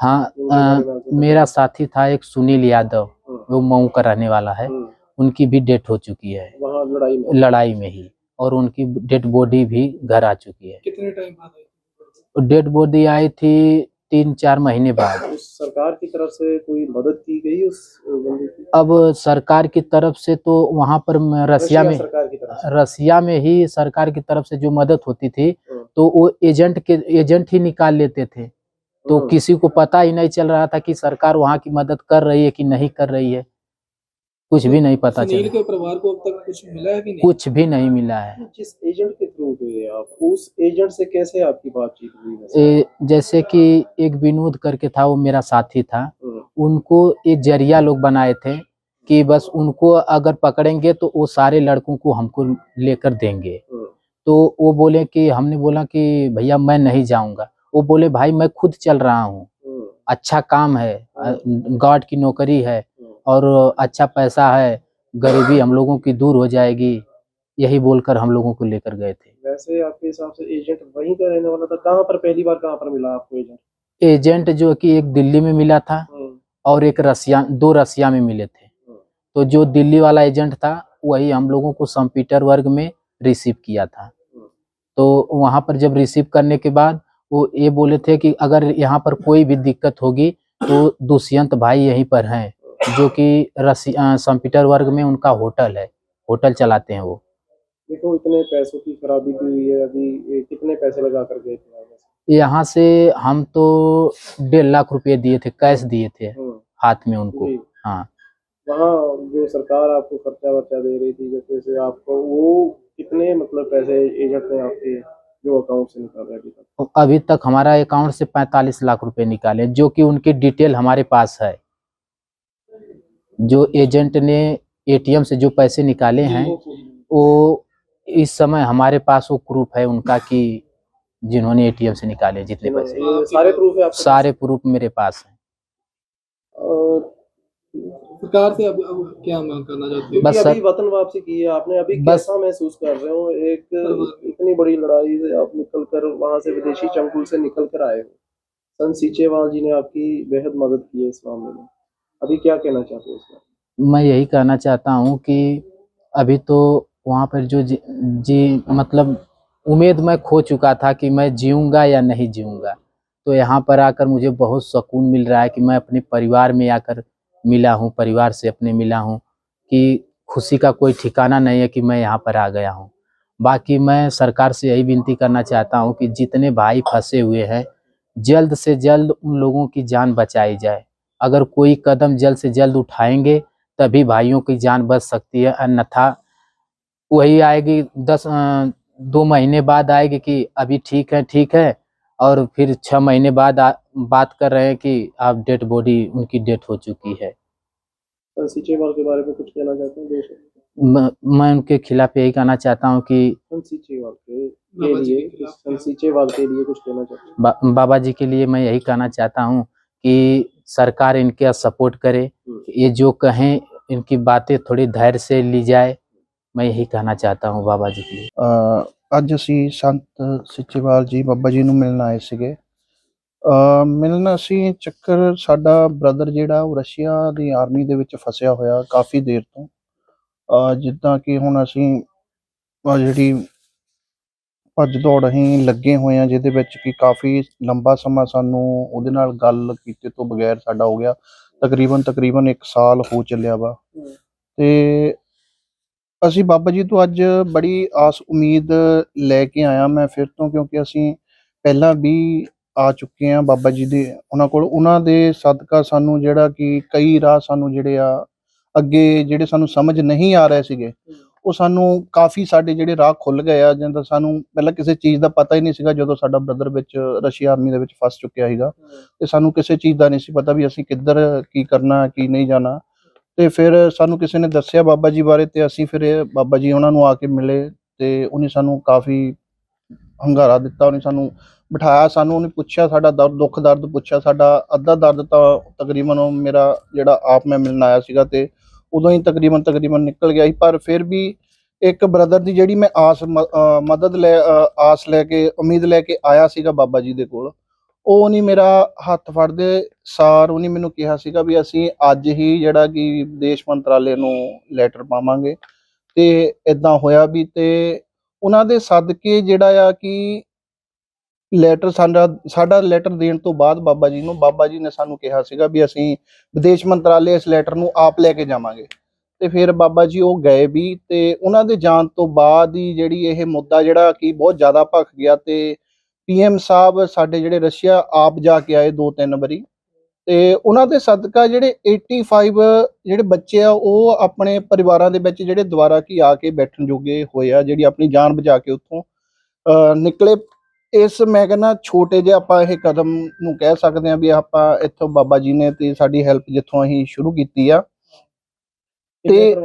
हाँ आपको मेरा साथी था एक सुनील यादव। वो मऊ का रहने वाला है। हम्म, उनकी भी डेथ हो चुकी है। वहाँ लड़ाई में। लड़ाई में ही। और उनकी डेड बॉडी भी घर आ चुकी है। कितने टाइम बाद डेड बॉडी आई थी तीन चार महीने बाद। सरकार की तरफ़ से कोई मदद की गई उस की? अब सरकार की तरफ़ से तो वहाँ पर रसिया में सरकार की तरफ़ से। रसिया में ही सरकार की तरफ़ से जो मदद होती थी हम्म। तो वो एजेंट के एजेंट ही निकाल लेते थे। तो हम्म, किसी को पता ही नहीं चल रहा था कि सरकार वहाँ की मदद कर रही है कि नहीं कर रही है। कुछ भी नहीं पता चला। के परिवार को अब तक कुछ मिला है कि नहीं? कुछ भी नहीं मिला है। जिस एजेंट के थ्रू गए आप उस एजेंट से कैसे आपकी बातचीत हुई जैसे कि एक विनोद करके था वो मेरा साथी था। हम्म, उनको एक ज़रिया लोग बनाए थे कि बस उनको अगर पकड़ेंगे तो वो सारे लड़कों को हमको लेकर देंगे। हम्म, तो वो बोले कि हमने बोला कि भैया मैं नहीं जाऊँगा। वो बोले भाई मैं खुद चल रहा हूँ। हम्म, अच्छा काम है गार्ड की नौकरी है हम्म। और अच्छा पैसा है गरीबी हम लोगों की दूर हो जाएगी। यही बोलकर हम लोगों को लेकर गए थे। वैसे आपके हिसाब से एजेंट वहीं का रहने वाला था? कहाँ पर पहली बार कहाँ पर मिला आपको एजेंट एजेंट जो कि एक दिल्ली में मिला था हम्म, और एक रसिया दो रसिया में मिले थे। तो जो दिल्ली वाला एजेंट था वही हम लोगों को संपीटर वर्ग में रिसीव किया था। तो वहाँ पर जब रिसीव करने के बाद वो ये बोले थे कि अगर यहाँ पर कोई भी दिक्कत होगी तो दुष्यंत भाई यहीं पर हैं जो कि रसिया संपीटर वर्ग में उनका होटल है होटल चलाते हैं वो। देखो इतने पैसों की खराबी की हुई है अभी कितने पैसे लगा कर गए थे यहाँ से? हम तो डेढ़ लाख रुपए दिए थे कैश दिए थे हम्म, हाथ में उनको। हाँ। वहाँ जो सरकार आपको खर्चा वर्चा दे रही थी जैसे आपको वो कितने मतलब पैसे एजेंट ने आपके जो अकाउंट से निकाले अभी तक? तो अभी तक हमारा अकाउंट से 45 लाख रुपए निकाले जो कि उनकी डिटेल हमारे पास है। जो एजेंट ने एटीएम से जो पैसे निकाले हैं वो इस समय हमारे पास वो प्रूफ है उनका कि जिन्होंने एटीएम से निकाले जितने पैसे। सारे प्रूफ है सारे प्रूफ मेरे पास है। और सरकार से अब, अब क्या मांग करना चाहते हो? बस अभी वतन वापसी की है आपने अभी कैसा महसूस कर रहे हो? एक इतनी बड़ी लड़ाई से आप निकल कर वहाँ से विदेशी चंगुल से निकल कर आए हो। सन सीचेवाल जी ने आपकी बेहद मदद की है इस मामले में। अभी क्या कहना चाहते हो इसमें मैं यही कहना चाहता हूँ कि अभी तो वहाँ पर जो जी, जी मतलब उम्मीद मैं खो चुका था कि मैं जीऊँगा या नहीं जीऊँगा। तो यहाँ पर आकर मुझे बहुत सुकून मिल रहा है कि मैं अपने परिवार में आकर मिला हूँ, परिवार से अपने मिला हूँ, कि खुशी का कोई ठिकाना नहीं है कि मैं यहाँ पर आ गया हूँ। बाकी मैं सरकार से यही विनती करना चाहता हूँ कि जितने भाई फंसे हुए हैं, जल्द से जल्द उन लोगों की जान बचाई जाए। अगर कोई कदम जल्द से जल्द उठाएँगे, तभी भाइयों की जान बच सकती है। अन्यथा वही आएगी, दस दो महीने बाद आएगी कि अभी ठीक है ठीक है, और फिर छह महीने बाद बात कर रहे हैं कि अब डेड बॉडी उनकी डेथ हो चुकी है सन सीचेवाल के बारे में कुछ कहना चाहते हैं देश म- मैं उनके खिलाफ यही कहना चाहता हूँ कि सन सीचेवाल के बाबा के जी के लिए खिलाफ सन सीचेवाल के लिए कुछ कहना चाहते हैं बा, बाबा जी के लिए मैं यही कहना चाहता हूँ कि सरकार इनके सपोर्ट करे हम्म। ये जो कहें इनकी बातें थोड़ी धैर्य से ली जाए मैं यही कहना चाहता हूँ बाबा जी के लिए ਅ, ਅੱਜ ਅਸੀਂ ਸੰਤ ਸਿੱਚੇਵਾਲ ਜੀ ਬਾਬਾ ਜੀ ਨੂੰ ਮਿਲਣ ਆਏ ਸੀਗੇ ਅ, ਮਿਲਣ ਅਸੀਂ ਚੱਕਰ ਸਾਡਾ ਬ੍ਰਦਰ ਜਿਹੜਾ ਉਹ ਰਸ਼ੀਆ ਦੀ ਆਰਮੀ ਦੇ ਵਿੱਚ ਫਸਿਆ ਹੋਇਆ ਕਾਫੀ ਦੇਰ ਤੋਂ। ਅ, ਜਿੱਦਾਂ ਕਿ ਹੁਣ ਅਸੀਂ ਜਿਹੜੀ ਭੱਜ ਦੌੜ ਅਸੀਂ ਲੱਗੇ ਹੋਏ ਆ ਜਿਹਦੇ ਵਿੱਚ ਕਿ ਕਾਫੀ ਲੰਬਾ ਸਮਾਂ ਸਾਨੂੰ ਉਹਦੇ ਨਾਲ ਗੱਲ ਕੀਤੇ ਤੋਂ ਬਗੈਰ ਸਾਡਾ ਹੋ ਗਿਆ। ਤਕਰੀਬਨ ਤਕਰੀਬਨ 1 ਸਾਲ ਹੋ ਚੱਲਿਆ ਵਾ। ਤੇ ਅਸੀਂ ਬਾਬਾ ਜੀ ਤੋਂ ਅੱਜ ਬੜੀ ਆਸ ਉਮੀਦ ਲੈ ਕੇ ਆਇਆ ਮੈਂ ਫਿਰ ਤੋਂ ਕਿਉਂਕਿ ਅਸੀਂ ਪਹਿਲਾਂ ਵੀ ਆ ਚੁੱਕੇ ਆ ਬਾਬਾ ਜੀ ਦੇ ਉਹਨਾਂ ਕੋਲ। ਉਹਨਾਂ ਦੇ ਸਦਕਾ ਸਾਨੂੰ ਜਿਹੜਾ ਕਿ ਕਈ ਰਾਹ ਸਾਨੂੰ ਜਿਹੜੇ ਆ, ਅੱਗੇ ਜਿਹੜੇ ਸਾਨੂੰ ਸਮਝ ਨਹੀਂ ਆ ਰਹੇ ਸੀਗੇ, ਉਹ ਸਾਨੂੰ ਕਾਫੀ ਸਾਡੇ ਜਿਹੜੇ ਰਾਹ ਖੁੱਲ ਗਏ ਆ ਜਿੰਦਾ ਸਾਨੂੰ ਪਹਿਲਾਂ ਕਿਸੇ ਚੀਜ਼ ਦਾ ਪਤਾ ਹੀ ਨਹੀਂ ਸੀਗਾ ਜਦੋਂ ਸਾਡਾ ਬ੍ਰਦਰ ਵਿੱਚ ਰਸ਼ੀਆ ਆਰਮੀ ਦੇ ਵਿੱਚ ਫਸ ਚੁੱਕਿਆ ਸੀਗਾ। ਤੇ ਸਾਨੂੰ ਕਿਸੇ ਚੀਜ਼ ਦਾ ਨਹੀਂ ਸੀ ਪਤਾ ਵੀ ਅਸੀਂ ਕਿੱਧਰ, ਕੀ ਕਰਨਾ, ਕੀ ਨਹੀਂ ਜਾਣਾ। ਤੇ ਫਿਰ ਸਾਨੂੰ ਕਿਸੇ ਨੇ ਦੱਸਿਆ ਬਾਬਾ ਜੀ ਬਾਰੇ ਤੇ ਅਸੀਂ ਫਿਰ ਬਾਬਾ ਜੀ ਉਹਨਾਂ ਨੂੰ ਆ ਕੇ ਮਿਲੇ ਤੇ ਉਹਨੇ ਸਾਨੂੰ ਕਾਫੀ ਹੰਗਾਰਾ ਦਿੱਤਾ, ਉਹਨੇ ਸਾਨੂੰ ਬਿਠਾਇਆ ਸਾਨੂੰ, ਉਹਨੇ ਪੁੱਛਿਆ ਸਾਡਾ ਦਰਦ ਦੁੱਖ ਦਰਦ ਪੁੱਛਿਆ, ਸਾਡਾ ਅੱਧਾ ਦਰਦ ਤਾਂ ਤਕਰੀਬਨ ਉਹ ਮੇਰਾ ਜਿਹੜਾ ਆਪ ਮੈਂ ਮਿਲਣ ਆਇਆ ਸੀਗਾ ਤੇ ਉਦੋਂ ਹੀ ਤਕਰੀਬਨ ਤਕਰੀਬਨ ਨਿਕਲ ਗਿਆ ਸੀ। ਪਰ ਫਿਰ ਵੀ ਇੱਕ ਬ੍ਰਦਰ ਦੀ ਜਿਹੜੀ ਮੈਂ ਆਸ ਮਦਦ ਲੈ ਆਸ ਲੈ ਕੇ, ਉਮੀਦ ਲੈ ਕੇ ਆਇਆ ਸੀਗਾ ਬਾਬਾ ਜੀ ਦੇ ਕੋਲ, ਉਹ ਨਹੀਂ ਮੇਰਾ ਹੱਥ ਫੜਦੇ ਸਾਰ ਉਹਨੇ ਮੈਨੂੰ ਕਿਹਾ ਸੀਗਾ ਵੀ ਅਸੀਂ ਅੱਜ ਹੀ ਜਿਹੜਾ ਕਿ ਵਿਦੇਸ਼ ਮੰਤਰਾਲੇ ਨੂੰ ਲੈਟਰ ਪਾਵਾਂਗੇ ਤੇ ਇਦਾਂ ਹੋਇਆ ਵੀ ਤੇ ਉਹਨਾਂ ਦੇ ਸਦਕੇ ਜਿਹੜਾ ਆ ਕਿ ਲੈਟਰ ਸਾਡਾ ਸਾਡਾ ਲੈਟਰ ਦੇਣ ਤੋਂ ਬਾਅਦ ਬਾਬਾ ਜੀ ਨੂੰ, ਬਾਬਾ ਜੀ ਨੇ ਸਾਨੂੰ ਕਿਹਾ ਸੀਗਾ ਵੀ ਅਸੀਂ ਵਿਦੇਸ਼ ਮੰਤਰਾਲੇ ਇਸ ਲੈਟਰ ਨੂੰ ਆਪ ਲੈ ਕੇ ਜਾਵਾਂਗੇ। ਤੇ ਫਿਰ ਬਾਬਾ ਜੀ ਉਹ ਗਏ ਵੀ ਤੇ ਉਹਨਾਂ ਦੇ ਜਾਣ ਤੋਂ ਬਾਅਦ ਹੀ ਜਿਹੜੀ ਇਹ ਮੁੱਦਾ ਜਿਹੜਾ ਕਿ ਬਹੁਤ ਜ਼ਿਆਦਾ ਭਖ ਗਿਆ ਤੇ ਪੀਐਮ ਸਾਹਿਬ ਸਾਡੇ ਜਿਹੜੇ ਰਸ਼ੀਆ ਆਪ ਜਾ ਕੇ ਆਏ ਦੋ ਤਿੰਨ ਵਾਰੀ ਤੇ ਉਹਨਾਂ ਦੇ ਸਦਕਾ ਜਿਹੜੇ 85 ਜਿਹੜੇ ਬੱਚੇ ਆ ਉਹ ਆਪਣੇ ਪਰਿਵਾਰਾਂ ਦੇ ਵਿੱਚ ਜਿਹੜੇ ਦੁਬਾਰਾ ਕੀ ਆ ਕੇ ਬੈਠਣ ਜੋਗੇ ਹੋਏ ਆ, ਜਿਹੜੀ ਆਪਣੀ ਜਾਨ ਬਚਾ ਕੇ ਉੱਥੋਂ, ਅਹ ਨਿਕਲੇ ਇਸ ਮੈਂ ਕਹਿੰਦਾ ਛੋਟੇ ਜਿਹੇ ਆਪਾਂ ਇਹ ਕਦਮ ਨੂੰ ਕਹਿ ਸਕਦੇ ਆ ਵੀ ਆਪਾਂ ਇੱਥੋਂ ਬਾਬਾ ਜੀ ਨੇ ਤੇ ਸਾਡੀ ਹੈਲਪ ਜਿੱਥੋਂ ਅਸੀਂ ਸ਼ੁਰੂ ਕੀਤੀ ਆ। ਤੇ-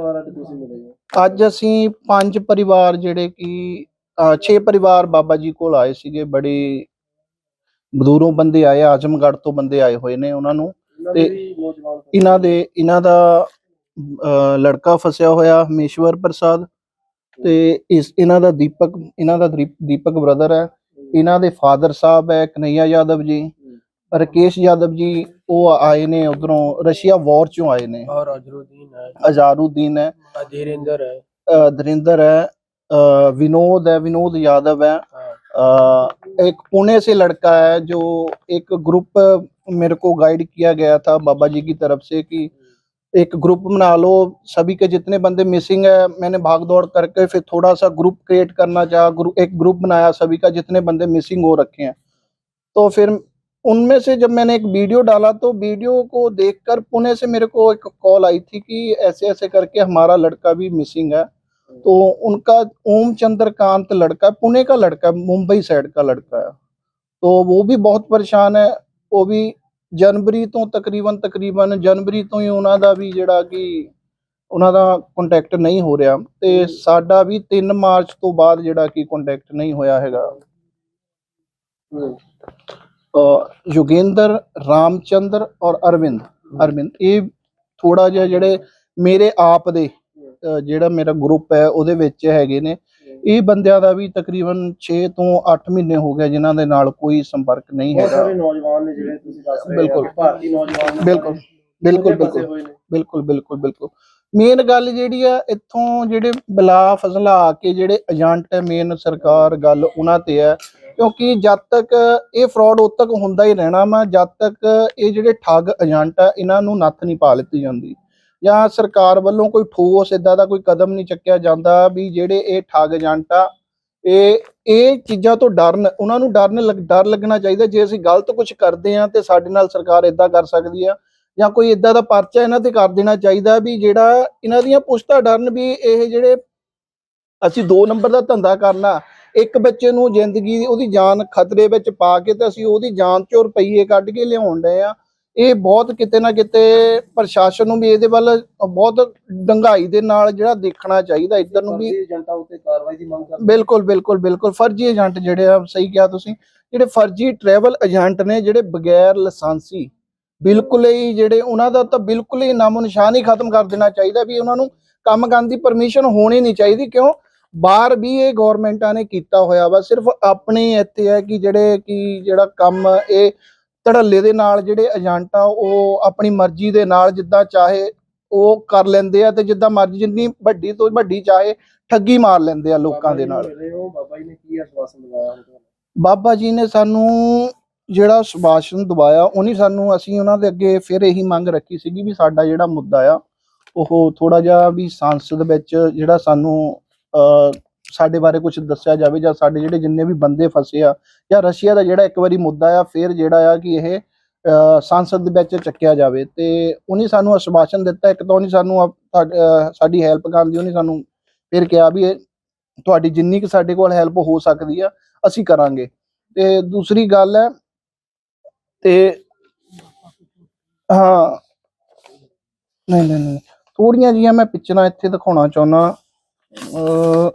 ਅੱਜ ਅਸੀਂ ਪੰਜ ਪਰਿਵਾਰ ਜਿਹੜੇ ਕਿ ਛੇ ਪਰਿਵਾਰ ਬਾਬਾ ਜੀ ਕੋਲ ਆਏ ਸੀਗੇ ਬੜੇ ਦੂਰੋਂ ਬੰਦੇ ਆਏ ਆਜਮਗੜ੍ਹ ਤੋਂ ਬੰਦੇ ਆਏ ਹੋਏ ਨੇ ਉਹਨਾਂ ਨੂੰ। ਤੇ ਇਹਨਾਂ ਦੇ ਇਹਨਾਂ ਦਾ ਲੜਕਾ ਫਸਿਆ ਹੋਇਆ ਹਮੇਸ਼ਵਰ ਪ੍ਰਸਾਦ। ਤੇ ਇਸ ਇਹਨਾਂ ਦਾ ਦੀਪਕ ਇਹਨਾਂ ਦਾ ਦੀਪ- ਦੀਪਕ ਬ੍ਰਦਰ ਹੈ। ਇਹਨਾਂ ਦੇ ਫਾਦਰ ਸਾਹਿਬ ਹੈ ਕਨਈਆ ਯਾਦਵ ਜੀ ਰਕੇਸ਼ ਯਾਦਵ ਜੀ ਉਹ ਆਏ ਨੇ ਉਧਰੋਂ ਰਸ਼ੀਆ ਵਾਰ ਚੋਂ ਆਏ ਨੇ। ਔਰ ਅਜ਼ਰੁਦੀਨ ਹੈ। ਅਜ਼ਾਰੁਦੀਨ ਹੈ। ਅਧੀਰਿੰਦਰ ਹੈ। ਧਰਿੰਦਰ ਹੈ। विनोद है विनोद यादव है आ, एक पुणे से लड़का है जो एक ग्रुप मेरे को गाइड किया गया था बाबा जी की तरफ से कि एक ग्रुप बना लो, सभी के जितने बंदे मिसिंग है, मैंने भाग दौड़ करके फिर थोड़ा सा ग्रुप क्रिएट करना चाहा ग्रुप एक ग्रुप बनाया, सभी का जितने बंदे मिसिंग हो रखे हैं। तो फिर उनमें से जब मैंने एक वीडियो डाला तो वीडियो को देखकर पुणे से मेरे को एक कॉल आई थी कि ऐसे ऐसे करके हमारा लड़का भी मिसिंग है। तो उनका ओम चंद्रकांत लड़का, पुणे का लड़का, मुंबई साइड का लड़का है। तो वो भी बहुत परेशान है, वो भी ਜਨਵਰੀ ਤੋਂ ਤਕਰੀਬਨ ਤਕਰੀਬਨ ਜਨਵਰੀ ਤੋਂ ਹੀ ਉਹਨਾਂ ਦਾ ਵੀ ਜਿਹੜਾ ਕਿ ਉਹਨਾਂ ਦਾ ਕੰਟੈਕਟ ਨਹੀਂ ਹੋ ਰਿਹਾ ਤੇ ਸਾਡਾ ਵੀ 3 ਮਾਰਚ ਤੋਂ ਬਾਅਦ ਜਿਹੜਾ ਕਿ ਕੰਟੈਕਟ ਨਹੀਂ ਹੋਇਆ ਹੈਗਾ। ਯੋਗੇਂਦਰ ਰਾਮਚੰਦਰ ਔਰ ਅਰਵਿੰਦ। ਅਰਵਿੰਦ ਇਹ ਥੋੜਾ ਜਿਹਾ ਜਿਹੜੇ ਮੇਰੇ ਆਪ ਦੇ ਜਿਹੜਾ ਮੇਰਾ ਗਰੁੱਪ ਹੈ ਉਹਦੇ ਵਿੱਚ ਹੈਗੇ ਨੇ। ਇਹ ਬੰਦਿਆਂ ਦਾ ਵੀ ਤਕਰੀਬਨ 6 ਤੋਂ 8 ਮਹੀਨੇ ਹੋ ਗਏ ਜਿਨ੍ਹਾਂ ਦੇ ਨਾਲ ਕੋਈ ਸੰਪਰਕ ਨਹੀਂ ਬਹੁਤ ਹੈਗਾ। ਸਾਰੇ ਨੌਜਵਾਨ ਨੇ ਜਿਹੜੇ ਤੁਸੀਂ ਦੱਸ ਰਹੇ ਬਿਲਕੁਲ। ਭਾਰਤੀ ਨੌਜਵਾਨ ਬਿਲਕੁਲ ਬਿਲਕੁਲ ਬਿਲਕੁਲ। ਬਿਲਕੁਲ ਬਿਲਕੁਲ ਬਿਲਕੁਲ। ਮੇਨ ਗੱਲ ਜਿਹੜੀ ਆ ਇੱਥੋਂ ਜਿਹੜੇ ਬਲਾ ਫਜ਼ਲਾ ਆ ਕੇ ਜਿਹੜੇ ਏਜੰਟ ਹੈ ਮੇਨ ਸਰਕਾਰ ਗੱਲ ਉਹਨਾਂ ਤੇ ਹੈ। ਕਿਉਂਕਿ ਜਦ ਤੱਕ ਇਹ ਫਰਾਡ ਉਦ ਤੱਕ ਹੁੰਦਾ ਹੀ ਰਹਿਣਾ ਵਾ ਜਦ ਤੱਕ ਇਹ ਜਿਹੜੇ ਠੱਗ ਏਜੰਟ ਆ ਇਹਨਾਂ ਨੂੰ ਨੱਥ ਨਹੀਂ ਪਾ ਲਿੱਤੀ ਜਾਂਦੀ। ਜਾਂ ਸਰਕਾਰ ਵੱਲੋਂ ਕੋਈ ਠੋਸ ਇਦਾਂ ਦਾ ਕੋਈ ਕਦਮ ਨਹੀਂ ਚੱਕਿਆ ਜਾਂਦਾ ਵੀ ਜਿਹੜੇ ਇਹ ਠੱਗ ਏਜੰਟ ਆ ਇਹ ਇਹ ਚੀਜ਼ਾਂ ਤੋਂ ਡਰਨ, ਉਹਨਾਂ ਨੂੰ ਡਰਨ ਲੱਗ- ਡਰ ਲੱਗਣਾ ਚਾਹੀਦਾ ਜੇ ਅਸੀਂ ਗਲਤ ਕੁਝ ਕਰਦੇ ਆ ਤੇ ਸਾਡੇ ਨਾਲ ਸਰਕਾਰ ਇਦਾਂ ਕਰ ਸਕਦੀ ਆ। ਜਾਂ ਕੋਈ ਇਦਾਂ ਦਾ ਪਰਚਾ ਇਹਨਾਂ ਤੇ ਕਰ ਦੇਣਾ ਚਾਹੀਦਾ ਵੀ ਜਿਹੜਾ ਇਹਨਾਂ ਦੀਆਂ ਪੁਸ਼ਤਾ ਡਰਨ ਵੀ ਇਹ ਜਿਹੜੇ ਅਸੀਂ ਦੋ ਨੰਬਰ ਦਾ ਧੰਦਾ ਕਰਨਾ, ਇੱਕ ਬੱਚੇ ਨੂੰ ਜ਼ਿੰਦਗੀ ਦੀ ਉਹਦੀ ਜਾਨ ਖਤਰੇ ਵਿੱਚ ਪਾ ਕੇ ਤੇ ਅਸੀਂ ਉਹਦੀ ਜਾਨ ਚੋਂ ਰੁਪਈਏ ਕੱਢ ਕੇ ਲਿਆਉਣ ਡਏ ਆ। ਇਹ ਬਹੁਤ ਕਿਤੇ ਨਾ ਕਿਤੇ ਪ੍ਰਸ਼ਾਸਨ ਨੂੰ ਵੀ ਇਹਦੇ ਵੱਲ ਬਹੁਤ ਡੰਗਾਈ ਦੇ ਨਾਲ ਜਿਹੜਾ ਦੇਖਣਾ ਚਾਹੀਦਾ ਇੱਧਰ ਨੂੰ ਵੀ ਫਰਜ਼ੀ ਏਜੰਟਾਂ ਉੱਤੇ ਕਾਰਵਾਈ ਦੀ ਮੰਗ ਕਰਦੇ ਬਿਲਕੁਲ ਬਿਲਕੁਲ ਬਿਲਕੁਲ। ਫਰਜ਼ੀ ਏਜੰਟ ਜਿਹੜੇ ਆ ਸਹੀ ਕਿਹਾ ਤੁਸੀਂ ਜਿਹੜੇ ਫਰਜ਼ੀ ਟਰੈਵਲ ਏਜੰਟ ਨੇ ਜਿਹੜੇ ਬਗੈਰ ਲਾਇਸੈਂਸੀ ਬਿਲਕੁਲ ਹੀ ਜਿਹੜੇ ਉਹਨਾਂ ਦਾ ਤਾਂ ਬਿਲਕੁਲ ਹੀ ਨਾਮੋ ਨਿਸ਼ਾਨ ਹੀ ਖਤਮ ਕਰ ਦੇਣਾ ਚਾਹੀਦਾ ਵੀ ਉਹਨਾਂ ਨੂੰ ਕੰਮ ਕਰਨ ਦੀ ਪਰਮਿਸ਼ਨ ਹੋਣੀ ਨਹੀਂ ਚਾਹੀਦੀ ਕਿਉਂ? ਬਾਹਰ ਵੀ ਇਹ ਗਵਰਨਮੈਂਟਾਂ ਨੇ ਕੀਤਾ ਹੋਇਆ ਵਾ ਸਿਰਫ ਆਪਣੇ ਇੱਥੇ ਹੈ ਕਿ ਜਿਹੜੇ ਕਿ ਜਿਹੜਾ ਕੰਮ ਇਹ ਧੜੱਲੇ ਦੇ ਨਾਲ ਜਿਹੜੇ ਏਜੰਟ ਆ ਉਹ ਆਪਣੀ ਮਰਜ਼ੀ ਦੇ ਨਾਲ ਜਿੱਦਾਂ ਚਾਹੇ ਉਹ ਕਰ ਲੈਂਦੇ ਆ ਤੇ ਜਿੱਦਾਂ ਮਰਜ਼ੀ ਜਿੰਨੀ ਵੱਡੀ ਤੋਂ ਵੱਡੀ ਚਾਹੇ ਠੱਗੀ ਮਾਰ ਲੈਂਦੇ ਆ ਲੋਕਾਂ ਦੇ ਨਾਲ। ਬਾਬਾ ਜੀ ਨੇ ਕੀ ਆਸ਼ਵਾਸਨ ਦਿਵਾਇਆ ਹੁਣ ਤੁਹਾਨੂੰ? ਬਾਬਾ ਜੀ ਨੇ ਸਾਨੂੰ ਜਿਹੜਾ ਸੁਭਾਸ਼ਣ ਦਵਾਇਆ ਉਹਨੇ ਸਾਨੂੰ ਅਸੀਂ ਉਹਨਾਂ ਦੇ ਅੱਗੇ ਫਿਰ ਇਹੀ ਮੰਗ ਰੱਖੀ ਸੀਗੀ ਵੀ ਸਾਡਾ ਜਿਹੜਾ ਮੁੱਦਾ ਆ ਉਹ ਥੋੜਾ ਜਿਹਾ ਵੀ ਸੰਸਦ ਵਿੱਚ ਜਿਹੜਾ ਸਾਨੂੰ ਸਾਡੇ ਬਾਰੇ ਕੁਝ ਦੱਸਿਆ ਜਾਵੇ ਜਾਂ ਸਾਡੇ ਜਿਹੜੇ ਜਿੰਨੇ ਵੀ ਬੰਦੇ ਫਸੇ ਆ ਜਾਂ ਰਸ਼ੀਆ ਦਾ ਜਿਹੜਾ ਇੱਕ ਵਾਰੀ ਮੁੱਦਾ ਆ, ਫਿਰ ਜਿਹੜਾ ਆ ਕਿ ਇਹ ਸੰਸਦ ਦੇ ਵਿੱਚ ਚੱਕਿਆ ਜਾਵੇ। ਤੇ ਉਹਨੇ ਸਾਨੂੰ ਅਸ਼ਵਾਸਨ ਦਿੱਤਾ, ਇੱਕ ਤਾਂ ਉਹਨੇ ਸਾਨੂੰ ਸਾਡੀ ਹੈਲਪ ਕਰਨ ਦੀ ਉਹਨੇ ਸਾਨੂੰ ਫਿਰ ਕਿਹਾ ਵੀ ਇਹ ਤੁਹਾਡੀ ਜਿੰਨੀ ਕਿ ਸਾਡੇ ਕੋਲ ਹੈਲਪ ਹੋ ਸਕਦੀ ਆ, ਅਸੀਂ ਕਰਾਂਗੇ। ਤੇ ਦੂਸਰੀ ਗੱਲ ਹੈ, ਤੇ ਹਾਂ, ਨਹੀਂ ਨਹੀਂ ਨਹੀਂ ਥੋੜੀਆਂ ਜੀਆਂ ਮੈਂ ਪਿਕਚਰਾਂ ਇੱਥੇ ਦਿਖਾਉਣਾ ਚਾਹੁੰਦਾ ਅਹ,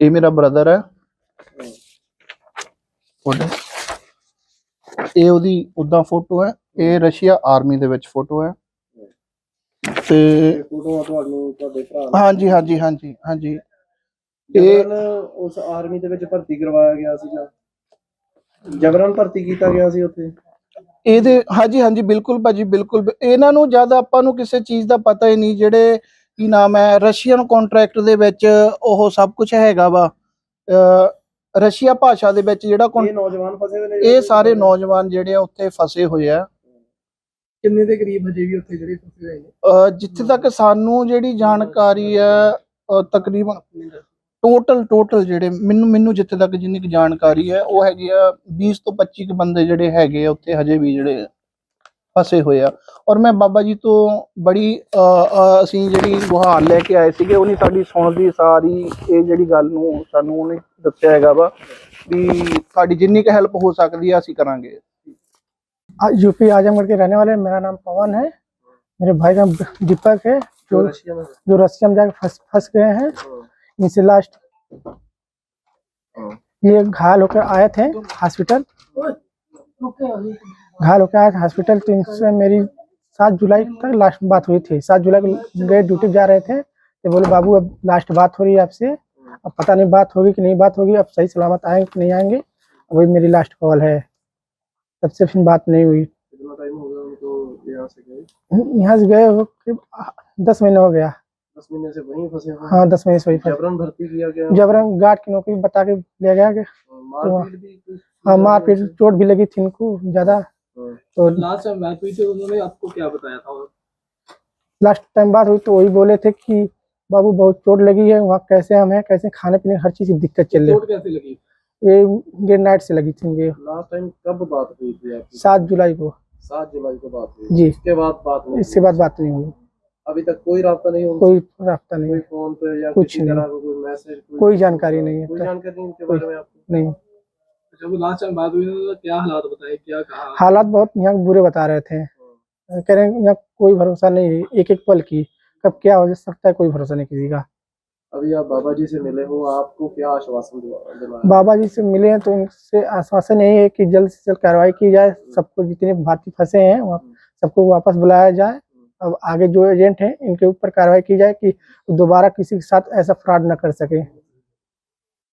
ਇਹ ਮੇਰਾ ਬ੍ਰਦਰ ਹੈ। ਉਹਦੇ। ਇਹ ਉਹਦੀ ਉਦਾਂ ਫੋਟੋ ਹੈ। ਇਹ ਰਸ਼ੀਆ ਆਰਮੀ ਦੇ ਵਿੱਚ ਫੋਟੋ ਹੈ। ਤੇ ਤੁਹਾਨੂੰ ਤੁਹਾਡੇ ਭਰਾ ਹਾਂਜੀ ਹਾਂਜੀ ਹਾਂਜੀ। ਹਾਂਜੀ ਇਹ ਉਸ ਆਰਮੀ ਦੇ ਵਿੱਚ ਭਰਤੀ ਕਰਵਾਇਆ ਗਿਆ ਸੀਗਾ ਜਬਰਨ ਭਰਤੀ ਕੀਤਾ ਗਿਆ ਸੀ ਉੱਥੇ। ਇਹਦੇ ਹਾਂਜੀ ਹਾਂਜੀ ਬਿਲਕੁਲ ਭਾਜੀ ਬਿਲਕੁਲ। ਇਹਨਾਂ ਨੂੰ ਜਦ ਆਪਾਂ ਨੂੰ ਕਿਸੇ ਚੀਜ਼ ਦਾ ਪਤਾ ਹੀ ਨਹੀਂ ਜਿਹੜੇ ਕੀ ਨਾਮ ਹੈ? ਰਸ਼ੀਅਨ ਕੰਟਰੈਕਟ ਦੇ ਵਿੱਚ ਉਹ ਸਭ ਕੁਝ ਹੈਗਾ ਵਾ। ਰਸ਼ੀਆ ਭਾਸ਼ਾ ਦੇ ਵਿੱਚ ਜਿਹੜਾ ਇਹ ਨੌਜਵਾਨ ਫਸੇ ਹੋਏ ਨੇ ਇਹ ਸਾਰੇ ਨੌਜਵਾਨ ਜਿਹੜੇ ਆ ਉੱਥੇ ਫਸੇ ਹੋਏ ਆ। ਕਿੰਨੇ ਦੇ ਕਰੀਬ ਹਜੇ ਵੀ ਉੱਥੇ ਜਿਹੜੇ ਫਸੇ ਹੋਏ ਨੇ? ਅਹ, ਜਿੱਥੇ ਤੱਕ ਸਾਨੂੰ ਜਿਹੜੀ ਜਾਣਕਾਰੀ ਹੈ ਅਹ, ਤਕਰੀਬਨ ਟੋਟਲ ਟੋਟਲ ਜਿਹੜੇ ਮੈਨੂੰ ਮੈਨੂੰ ਜਿੱਥੇ ਤੱਕ ਜਿੰਨੀ ਕੁ ਜਾਣਕਾਰੀ ਹੈ ਉਹ ਹੈਗੀ ਆ 20 ਤੋਂ 25 ਕੁ ਬੰਦੇ ਜਿਹੜੇ ਹੈਗੇ ਆ ਉੱਥੇ ਹਜੇ ਵੀ ਜਿਹੜੇ ਫਸੇ ਹੋਏ ਆ ਔਰ ਮੈਂ ਬਾਬਾ ਜੀ ਤੋਂ ਬੜੀ ਅਹ, ਅਹ, ਅਸੀਂ ਜਿਹੜੀ ਗੁਹਾਰ ਲੈ ਕੇ ਆਏ ਸੀਗੇ ਉਹਨੇ ਸਾਡੀ ਸੁਣਦੀ ਸਾਰੀ ਇਹ ਜਿਹੜੀ ਗੱਲ ਨੂੰ ਸਾਨੂੰ ਉਹਨੇ ਦੱਸਿਆ ਹੈਗਾ ਵਾ ਵੀ ਸਾਡੀ ਜਿੰਨੀ ਕੁ ਹੈਲਪ ਹੋ ਸਕਦੀ ਆ ਅਸੀਂ ਕਰਾਂਗੇ यूपी आजमगढ़ के रहने वाले हैं। मेरा नाम पवन है मेरे भाई का दीपक है ਜੋ जो ਰਸ਼ੀਆ में जो रसिया में जाके फंस फंस गए हैं इनसे लास्ट ये घायल होकर आए थे हॉस्पिटल घायल होकर हॉस्पिटल तो इनसे मेरी सात जुलाई तक लास्ट बात हुई थी। सात जुलाई को गए ड्यूटी जा रहे थे तो बोले बाबू अब लास्ट बात हो रही है आपसे। अब पता नहीं बात होगी कि नहीं बात होगी अब सही सलामत आएँगे कि नहीं आएँगे? वही मेरी लास्ट कॉल है। तब से फिर बात नहीं हुई। यहाँ से गए? हो दस महीने हो गया। दस महीने से वहीं फंसे हाँ? दस महीने से वही जबरन भर्ती किया गया? जबरन गार्ड की नौकरी बता के ले गया मारपीट हाँ मारपीट चोट भी लगी थी इनको ज़्यादा। तो लास्ट टाइम बात हुई थी उन्होंने आपको क्या बताया था? लास्ट टाइम बात हुई तो वही बोले थे कि बाबू बहुत चोट लगी है वहाँ कैसे हम हैं कैसे खाने पीने हर चीज़ की दिक्कत चल रही चोट कैसे लगी? है ये नाइट से लगी थी लास्ट टाइम कब बात हुई थी सात जुलाई को। सात जुलाई को बात हुई। जी। उसके बाद बात नहीं इसके बाद बात नहीं हुई। अभी तक कोई रास्ता नहीं उनसे कोई रास्ता नहीं कोई फ़ोन पे या कुछ नहीं। कोई मैसेज कोई जानकारी नहीं है कोई। जानकारी नहीं। जब लास्ट टाइम बात हुई उन्होंने क्या हालात बताए? क्या कहा? हालात बहुत यहाँ बुरे बता रहे थे। कह रहे हैं यहाँ कोई भरोसा नहीं है एक एक पल की। कब क्या हो सकता है कोई भरोसा नहीं किसी का। अभी आप बाबा जी से मिले हो आपको क्या आश्वासन दिला- दिलाया बाबा जी से मिले हैं तो उनसे आश्वासन यही है कि जल्द से जल्द कार्रवाई की जाए सबको जितने भारतीय फंसे हैं वहाँ सबको वापस बुलाया जाए। अब आगे जो एजेंट हैं इनके ऊपर कार्रवाई की जाए कि दोबारा किसी के साथ ऐसा फ्रॉड न कर सके।